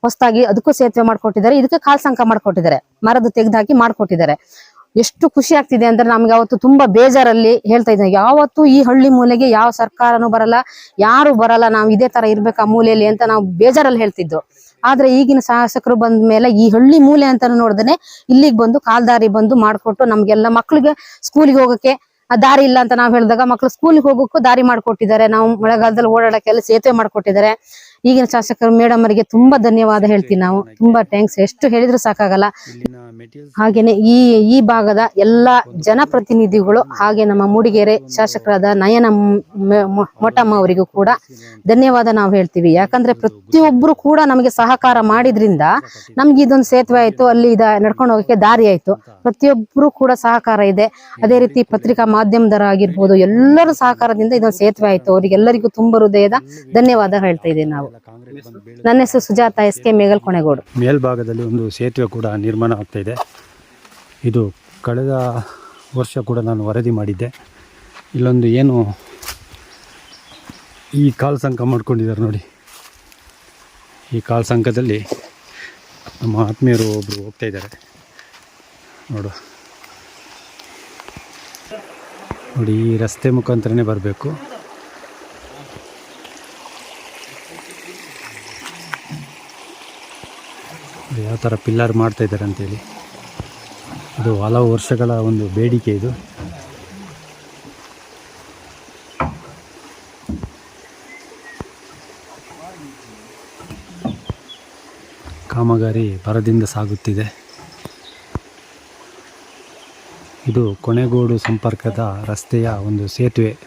ಹೊಸದಾಗಿ ಅದಕ್ಕೂ ಸೇತುವೆ ಮಾಡ್ಕೊಟ್ಟಿದ್ದಾರೆ. ಇದಕ್ಕೆ ಕಾಲ್ಸಂಕ ಮಾಡ್ಕೊಟ್ಟಿದ್ದಾರೆ. ಮರದ ತೆಗೆದಾಕಿ ಮಾಡ್ಕೊಟ್ಟಿದ್ದಾರೆ. ಎಷ್ಟು ಖುಷಿ ಆಗ್ತಿದೆ ಅಂದ್ರೆ ನಮ್ಗೆ ಅವತ್ತು ತುಂಬಾ ಬೇಜಾರಲ್ಲಿ ಹೇಳ್ತಾ ಇದ್ದಾಗ ಯಾವತ್ತು ಈ ಹಳ್ಳಿ ಮೂಲೆಗೆ ಯಾವ ಸರ್ಕಾರನೂ ಬರಲ್ಲ, ಯಾರು ಬರಲ್ಲ. ನಾವು ಇದೇ ತರ ಇರ್ಬೇಕು ಆ ಮೂಲೆಯಲ್ಲಿ ಅಂತ ನಾವು ಬೇಜಾರಲ್ಲಿ ಹೇಳ್ತಿದ್ದು. ಆದ್ರೆ ಈಗಿನ ಶಾಸಕರು ಬಂದ ಮೇಲೆ ಈ ಹಳ್ಳಿ ಮೂಲೆ ಅಂತ ನೋಡ್ದೇನೆ ಇಲ್ಲಿಗೆ ಬಂದು ಕಾಲ್ದಾರಿ ಬಂದು ಮಾಡ್ಕೊಟ್ಟು ನಮ್ಗೆಲ್ಲ ಮಕ್ಳಿಗೆ ಸ್ಕೂಲಿಗೆ ಹೋಗಕ್ಕೆ ದಾರಿ ಇಲ್ಲ ಅಂತ ನಾವ್ ಹೇಳಿದಾಗ ಮಕ್ಳು ಸ್ಕೂಲಿಗೆ ಹೋಗೋಕ್ಕೂ ದಾರಿ ಮಾಡ್ಕೊಟ್ಟಿದ್ದಾರೆ. ನಾವು ಮಳೆಗಾಲದಲ್ಲಿ ಓಡಾಡಕ್ಕೆಲ್ಲ ಸೇತುವೆ ಮಾಡ್ಕೊಟ್ಟಿದ್ದಾರೆ. ಈಗಿನ ಶಾಸಕರು ಮೇಡಮ್ ಅವರಿಗೆ ತುಂಬಾ ಧನ್ಯವಾದ ಹೇಳ್ತೀವಿ ನಾವು. ತುಂಬಾ ಥ್ಯಾಂಕ್ಸ್ ಎಷ್ಟು ಹೇಳಿದ್ರು ಸಾಕಾಗಲ್ಲ. ಹಾಗೇನೆ ಈ ಈ ಭಾಗದ ಎಲ್ಲಾ ಜನಪ್ರತಿನಿಧಿಗಳು ಹಾಗೆ ನಮ್ಮ ಮೂಡಿಗೆರೆ ಶಾಸಕರಾದ ನಯನ ಮೊಟಮ್ಮ ಅವರಿಗೂ ಕೂಡ ಧನ್ಯವಾದ ನಾವು ಹೇಳ್ತೀವಿ. ಯಾಕಂದ್ರೆ ಪ್ರತಿಯೊಬ್ರು ಕೂಡ ನಮಗೆ ಸಹಕಾರ ಮಾಡಿದ್ರಿಂದ ನಮ್ಗೆ ಇದೊಂದು ಸೇತುವೆ ಆಯ್ತು ಅಲ್ಲಿ ಇದ ನಡ್ಕೊಂಡು ಹೋಗಕ್ಕೆ ದಾರಿ ಆಯ್ತು. ಪ್ರತಿಯೊಬ್ರು ಕೂಡ ಸಹಕಾರ ಇದೆ. ಅದೇ ರೀತಿ ಪತ್ರಿಕಾ ಮಾಧ್ಯಮದವರಾಗಿರ್ಬೋದು ಎಲ್ಲರ ಸಹಕಾರದಿಂದ ಇದೊಂದು ಸೇತುವೆ ಆಯ್ತು. ಅವರಿಗೆಲ್ಲರಿಗೂ ತುಂಬ ಹೃದಯದ ಧನ್ಯವಾದ ಹೇಳ್ತಾ ಇದ್ದೀವಿ ನಾವು. ನನ್ನ ಹೆಸರು ಸುಜಾತ ಎಸ್ ಕೆ ಮೇಗಲ್ ಕೊನೆಗೋಡು ಮೇಲ್ಭಾಗದಲ್ಲಿ ಒಂದು ಸೇತುವೆ ಕೂಡ ನಿರ್ಮಾಣ ಆಗ್ತಾ ಇದೆ ಇದು ಕಳೆದ ವರ್ಷ ಕೂಡ ನಾನು ವರದಿ ಮಾಡಿದ್ದೆ. ಇಲ್ಲೊಂದು ಏನು ಈ ಕಾಲ್ ಸಂಕ ಮಾಡ್ಕೊಂಡಿದ್ದಾರೆ ನೋಡಿ. ಈ ಕಾಲ್ ಸಂಕದಲ್ಲಿ ನಮ್ಮ ಆತ್ಮೀಯರು ಒಬ್ಬರು ಹೋಗ್ತಾ ಇದ್ದಾರೆ. ನೋಡು. ನೋಡಿ ಈ ರಸ್ತೆ ಮುಖಾಂತರನೇ ಬರಬೇಕು. ಯಾವ ಥರ ಪಿಲ್ಲರ್ ಮಾಡ್ತಾ ಇದ್ದಾರೆ ಅಂತೇಳಿ. ಇದು ಹಲವು ವರ್ಷಗಳ ಒಂದು ಬೇಡಿಕೆ ಇದು. ಕಾಮಗಾರಿ ಭರದಿಂದ ಸಾಗುತ್ತಿದೆ. ಇದು ಕೊನೆಗೋಡು ಸಂಪರ್ಕದ ರಸ್ತೆಯ ಒಂದು ಸೇತುವೆ.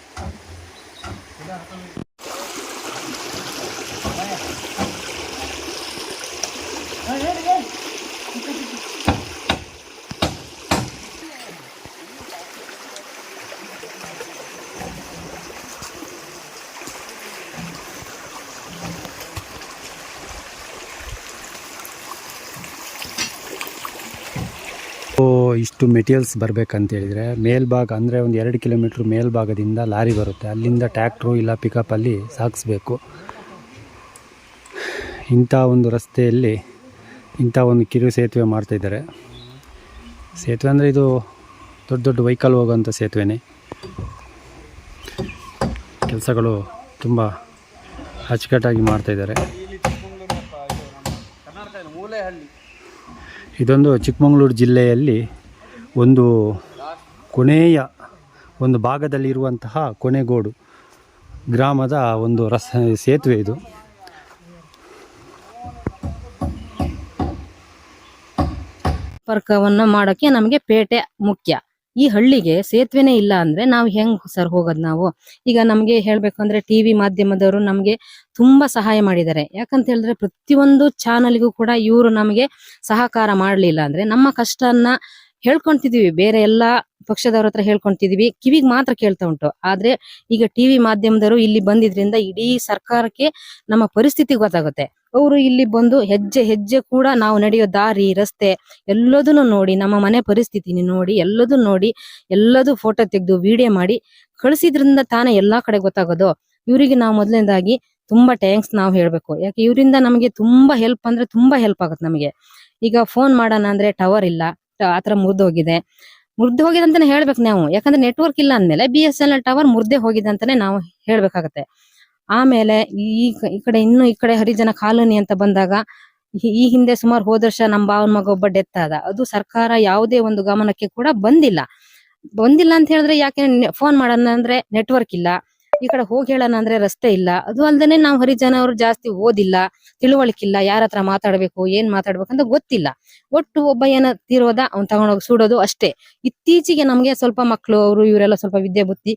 ಇಷ್ಟು ಮೆಟೀರಿಯಲ್ಸ್ ಬರಬೇಕಂತ ಹೇಳಿದರೆ ಮೇಲ್ಭಾಗ ಅಂದರೆ ಒಂದು ಎರಡು ಕಿಲೋಮೀಟ್ರ್ ಮೇಲ್ಭಾಗದಿಂದ ಲಾರಿ ಬರುತ್ತೆ. ಅಲ್ಲಿಂದ ಟ್ಯಾಕ್ಟ್ರು ಇಲ್ಲ ಪಿಕಪ್ಪಲ್ಲಿ ಸಾಗಿಸ್ಬೇಕು ಇಂಥ ಒಂದು ರಸ್ತೆಯಲ್ಲಿ ಇಂಥ ಒಂದು ಕಿರು ಸೇತುವೆ ಮಾಡ್ತಾಯಿದ್ದಾರೆ ಸೇತುವೆ ಅಂದರೆ ಇದು ದೊಡ್ಡ ದೊಡ್ಡ ವೆಹಿಕಲ್ ಹೋಗೋಂಥ ಸೇತುವೆನೇ. ಕೆಲಸಗಳು ತುಂಬ ಅಚ್ಚುಕಟ್ಟಾಗಿ ಮಾಡ್ತಾಯಿದ್ದಾರೆ ಇದೊಂದು ಚಿಕ್ಕಮಗಳೂರು ಜಿಲ್ಲೆಯಲ್ಲಿ ಒಂದು ಕೊನೆಯ ಒಂದು ಭಾಗದಲ್ಲಿರುವಂತಹ ಕೊನೆಗೋಡು ಗ್ರಾಮದ ಒಂದು ರಸ್ ಸೇತುವೆ ಇದು. ಸಂಪರ್ಕವನ್ನ ಮಾಡೋಕೆ ನಮಗೆ ಪೇಟೆ ಮುಖ್ಯ. ಈ ಹಳ್ಳಿಗೆ ಸೇತುವೆನೇ ಇಲ್ಲ ಅಂದ್ರೆ ನಾವು ಹೆಂಗ್ ಸರ್ ಹೋಗೋದ್ ನಾವು? ಈಗ ನಮ್ಗೆ ಹೇಳ್ಬೇಕಂದ್ರೆ ಟಿವಿ ಮಾಧ್ಯಮದವರು ನಮ್ಗೆ ತುಂಬಾ ಸಹಾಯ ಮಾಡಿದ್ದಾರೆ. ಯಾಕಂತ ಹೇಳಿದ್ರೆ ಪ್ರತಿಯೊಂದು ಚಾನಲ್ಗೂ ಕೂಡ ಇವರು ನಮಗೆ ಸಹಕಾರ ಮಾಡ್ಲಿಲ್ಲ ಅಂದ್ರೆ ನಮ್ಮ ಕಷ್ಟನ್ನ ಹೇಳ್ಕೊಂತಿದೀವಿ ಬೇರೆ ಎಲ್ಲಾ ಪಕ್ಷದವ್ರ ಹತ್ರ ಹೇಳ್ಕೊಂತಿದೀವಿ ಕಿವಿಗ್ ಮಾತ್ರ ಕೇಳ್ತಾ ಉಂಟು. ಆದ್ರೆ ಈಗ ಟಿವಿ ಮಾಧ್ಯಮದವರು ಇಲ್ಲಿ ಬಂದಿದ್ರಿಂದ ಇಡೀ ಸರ್ಕಾರಕ್ಕೆ ನಮ್ಮ ಪರಿಸ್ಥಿತಿ ಗೊತ್ತಾಗುತ್ತೆ. ಅವರು ಇಲ್ಲಿ ಬಂದು ಹೆಜ್ಜೆ ಹೆಜ್ಜೆ ಕೂಡ ನಾವು ನಡೆಯೋ ದಾರಿ, ರಸ್ತೆ ಎಲ್ಲದನ್ನು ನೋಡಿ, ನಮ್ಮ ಮನೆ ಪರಿಸ್ಥಿತಿ ನೋಡಿ ಎಲ್ಲದೂ ನೋಡಿ, ಎಲ್ಲದೂ ಫೋಟೋ ತೆಗೆದು ವಿಡಿಯೋ ಮಾಡಿ ಕಳಿಸಿದ್ರಿಂದ ತಾನೇ ಎಲ್ಲಾ ಕಡೆ ಗೊತ್ತಾಗೋದು. ಇವರಿಗೆ ನಾವು ಮೊದಲನೇದಾಗಿ ತುಂಬಾ ಟ್ಯಾಂಕ್ಸ್ ನಾವು ಹೇಳಬೇಕು. ಯಾಕೆ ಇವರಿಂದ ನಮಗೆ ತುಂಬಾ ಹೆಲ್ಪ್ ಅಂದ್ರೆ ತುಂಬಾ ಹೆಲ್ಪ್ ಆಗುತ್ತೆ ನಮಗೆ. ಈಗ ಫೋನ್ ಮಾಡೋಣ ಅಂದ್ರೆ ಟವರ್ ಇಲ್ಲ ಆತರ ಮುರಿದು ಹೋಗಿದೆ. ಮುರಿದು ಹೋಗಿದೆ ಅಂತಾನೆ ಹೇಳ್ಬೇಕು ನಾವು. ಯಾಕಂದ್ರೆ ನೆಟ್ವರ್ಕ್ ಇಲ್ಲ ಅಂದ್ಮೇಲೆ B S N L tower ಮುರ್ದೆ ಹೋಗಿದೆ ಅಂತಾನೆ ನಾವು ಹೇಳ್ಬೇಕಾಗತ್ತೆ. ಆಮೇಲೆ ಈ ಈ ಕಡೆ ಇನ್ನು ಈ ಕಡೆ ಹರಿಜನ ಕಾಲೋನಿ ಅಂತ ಬಂದಾಗ ಈ- ಹಿಂದೆ ಸುಮಾರು ಹೋದ ವರ್ಷ ನಮ್ಮ ಭಾವನ ಮಗ ಒಬ್ಬ ಡೆತ್ ಆದ. ಅದು ಸರ್ಕಾರ ಯಾವುದೇ ಒಂದು ಗಮನಕ್ಕೆ ಕೂಡ ಬಂದಿಲ್ಲ. ಬಂದಿಲ್ಲ ಅಂತ ಹೇಳಿದ್ರೆ ಯಾಕೆ ಫೋನ್ ಮಾಡೋಣ ಅಂದ್ರೆ ನೆಟ್ವರ್ಕ್ ಇಲ್ಲ. ಈ ಕಡೆ ಹೋಗಿ ಹೇಳೋಣ ಅಂದ್ರೆ ರಸ್ತೆ ಇಲ್ಲ. ಅದು ಅಲ್ದೇನೆ ನಾವು ಹರಿಜನ ಅವರು ಜಾಸ್ತಿ ಓದಿಲ್ಲ, ತಿಳುವಳಿಕಿಲ್ಲ, ಯಾರ ಹತ್ರ ಮಾತಾಡ್ಬೇಕು, ಏನ್ ಮಾತಾಡ್ಬೇಕು ಅಂತ ಗೊತ್ತಿಲ್ಲ. ಒಟ್ಟು ಒಬ್ಬ ಏನ ತೀರೋದ ಅವ್ನ್ ತಗೊಂಡೋಗಿ ಸುಡೋದು ಅಷ್ಟೇ. ಇತ್ತೀಚೆಗೆ ನಮ್ಗೆ ಸ್ವಲ್ಪ ಮಕ್ಕಳು ಅವರು ಇವರೆಲ್ಲ ಸ್ವಲ್ಪ ವಿದ್ಯೆ ಬುದ್ಧಿ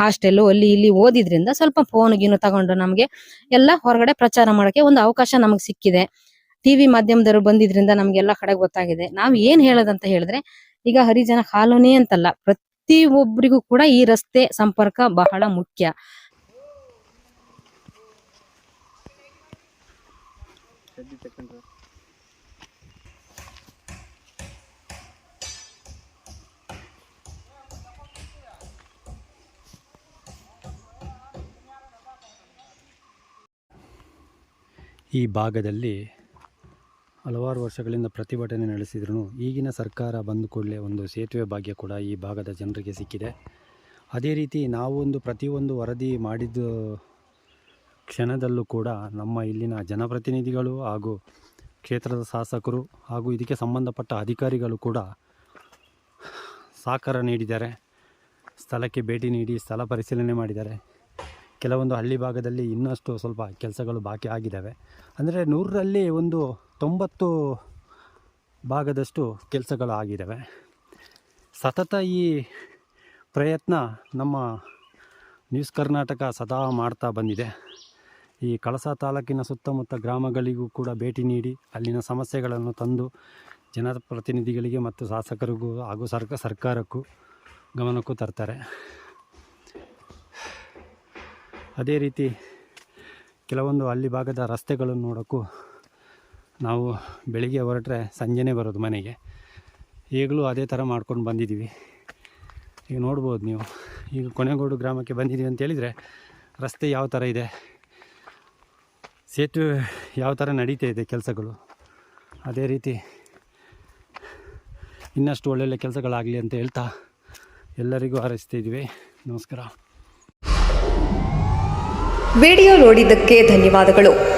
ಹಾಸ್ಟೆಲ್ ಅಲ್ಲಿ ಇಲ್ಲಿ ಓದಿದ್ರಿಂದ ಸ್ವಲ್ಪ ಫೋನ್ ಗೀನು ತಗೊಂಡು ನಮ್ಗೆ ಎಲ್ಲ ಹೊರಗಡೆ ಪ್ರಚಾರ ಮಾಡಕ್ಕೆ ಒಂದು ಅವಕಾಶ ನಮ್ಗೆ ಸಿಕ್ಕಿದೆ. ಟಿವಿ ಮಾಧ್ಯಮದವರು ಬಂದಿದ್ರಿಂದ ನಮ್ಗೆ ಎಲ್ಲಾ ಕಡೆ ಗೊತ್ತಾಗಿದೆ. ನಾವು ಏನ್ ಹೇಳೋದಂತ ಹೇಳಿದ್ರೆ, ಈಗ ಹರಿಜನ ಕಾಲೋನಿ ಅಂತಲ್ಲ. ಪ್ರತಿ ಒಬ್ಬರಿಗೂ ಕೂಡ ಈ ರಸ್ತೆ ಸಂಪರ್ಕ ಬಹಳ ಮುಖ್ಯ. ಈ ಭಾಗದಲ್ಲಿ ಹಲವಾರು ವರ್ಷಗಳಿಂದ ಪ್ರತಿಭಟನೆ ನಡೆಸಿದ್ರು ಈಗಿನ ಸರ್ಕಾರ ಬಂದ ಕೂಡಲೇ ಒಂದು ಸೇತುವೆ ಭಾಗ್ಯ ಕೂಡ ಈ ಭಾಗದ ಜನರಿಗೆ ಸಿಕ್ಕಿದೆ. ಅದೇ ರೀತಿ ನಾವೊಂದು ಪ್ರತಿಯೊಂದು ವರದಿ ಮಾಡಿದ ಕ್ಷಣದಲ್ಲೂ ಕೂಡ ನಮ್ಮ ಇಲ್ಲಿನ ಜನಪ್ರತಿನಿಧಿಗಳು ಹಾಗೂ ಕ್ಷೇತ್ರದ ಶಾಸಕರು ಹಾಗೂ ಇದಕ್ಕೆ ಸಂಬಂಧಪಟ್ಟ ಅಧಿಕಾರಿಗಳು ಕೂಡ ಸಹಕಾರ ನೀಡಿದ್ದಾರೆ. ಸ್ಥಳಕ್ಕೆ ಭೇಟಿ ನೀಡಿ ಸ್ಥಳ ಪರಿಶೀಲನೆ ಮಾಡಿದ್ದಾರೆ. ಕೆಲವೊಂದು ಹಳ್ಳಿ ಭಾಗದಲ್ಲಿ ಇನ್ನಷ್ಟು ಸ್ವಲ್ಪ ಕೆಲಸಗಳು ಬಾಕಿ ಆಗಿದ್ದಾವೆ. ಅಂದರೆ ನೂರರಲ್ಲಿ ಒಂದು ತೊಂಬತ್ತು ಭಾಗದಷ್ಟು ಕೆಲಸಗಳು ಆಗಿದ್ದಾವೆ ಸತತ ಈ ಪ್ರಯತ್ನ ನಮ್ಮ ನ್ಯೂಸ್ ಕರ್ನಾಟಕ ಸದಾ ಮಾಡ್ತಾ ಬಂದಿದೆ. ಈ ಕಳಸ ತಾಲೂಕಿನ ಸುತ್ತಮುತ್ತ ಗ್ರಾಮಗಳಿಗೂ ಕೂಡ ಭೇಟಿ ನೀಡಿ, ಅಲ್ಲಿನ ಸಮಸ್ಯೆಗಳನ್ನು ತಂದು ಜನಪ್ರತಿನಿಧಿಗಳಿಗೆ ಮತ್ತು ಶಾಸಕರಿಗೂ ಹಾಗೂ ಸರ್ಕ, ಸರ್ಕಾರಕ್ಕೂ ಗಮನಕ್ಕೂ ತರ್ತಾರೆ. ಅದೇ ರೀತಿ ಕೆಲವೊಂದು ಹಳ್ಳಿ ಭಾಗದ ರಸ್ತೆಗಳನ್ನು ನೋಡೋಕ್ಕೂ ನಾವು ಬೆಳಿಗ್ಗೆ ಹೊರಟ್ರೆ ಸಂಜೆನೇ ಬರೋದು ಮನೆಗೆ. ಈಗಲೂ ಅದೇ ಥರ ಮಾಡ್ಕೊಂಡು ಬಂದಿದ್ದೀವಿ. ಈಗ ನೋಡ್ಬೋದು ನೀವು. ಈಗ ಕೊನೆಗೋಡು ಗ್ರಾಮಕ್ಕೆ ಬಂದಿದ್ದೀವಿ ಅಂತ ಹೇಳಿದರೆ ರಸ್ತೆ ಯಾವ ಥರ ಇದೆ? ಸೇತುವೆ ಯಾವ ಥರ ನಡೀತಾ ಇದೆ ಕೆಲಸಗಳು? ಅದೇ ರೀತಿ ಇನ್ನಷ್ಟು ಒಳ್ಳೊಳ್ಳೆ ಕೆಲಸಗಳಾಗಲಿ ಅಂತ ಹೇಳ್ತಾ ಎಲ್ಲರಿಗೂ ಹಾರೈಸ್ತಿದ್ದೀವಿ ನಮಸ್ಕಾರ. ವಿಡಿಯೋ ನೋಡಿದ್ದಕ್ಕೆ ಧನ್ಯವಾದಗಳು.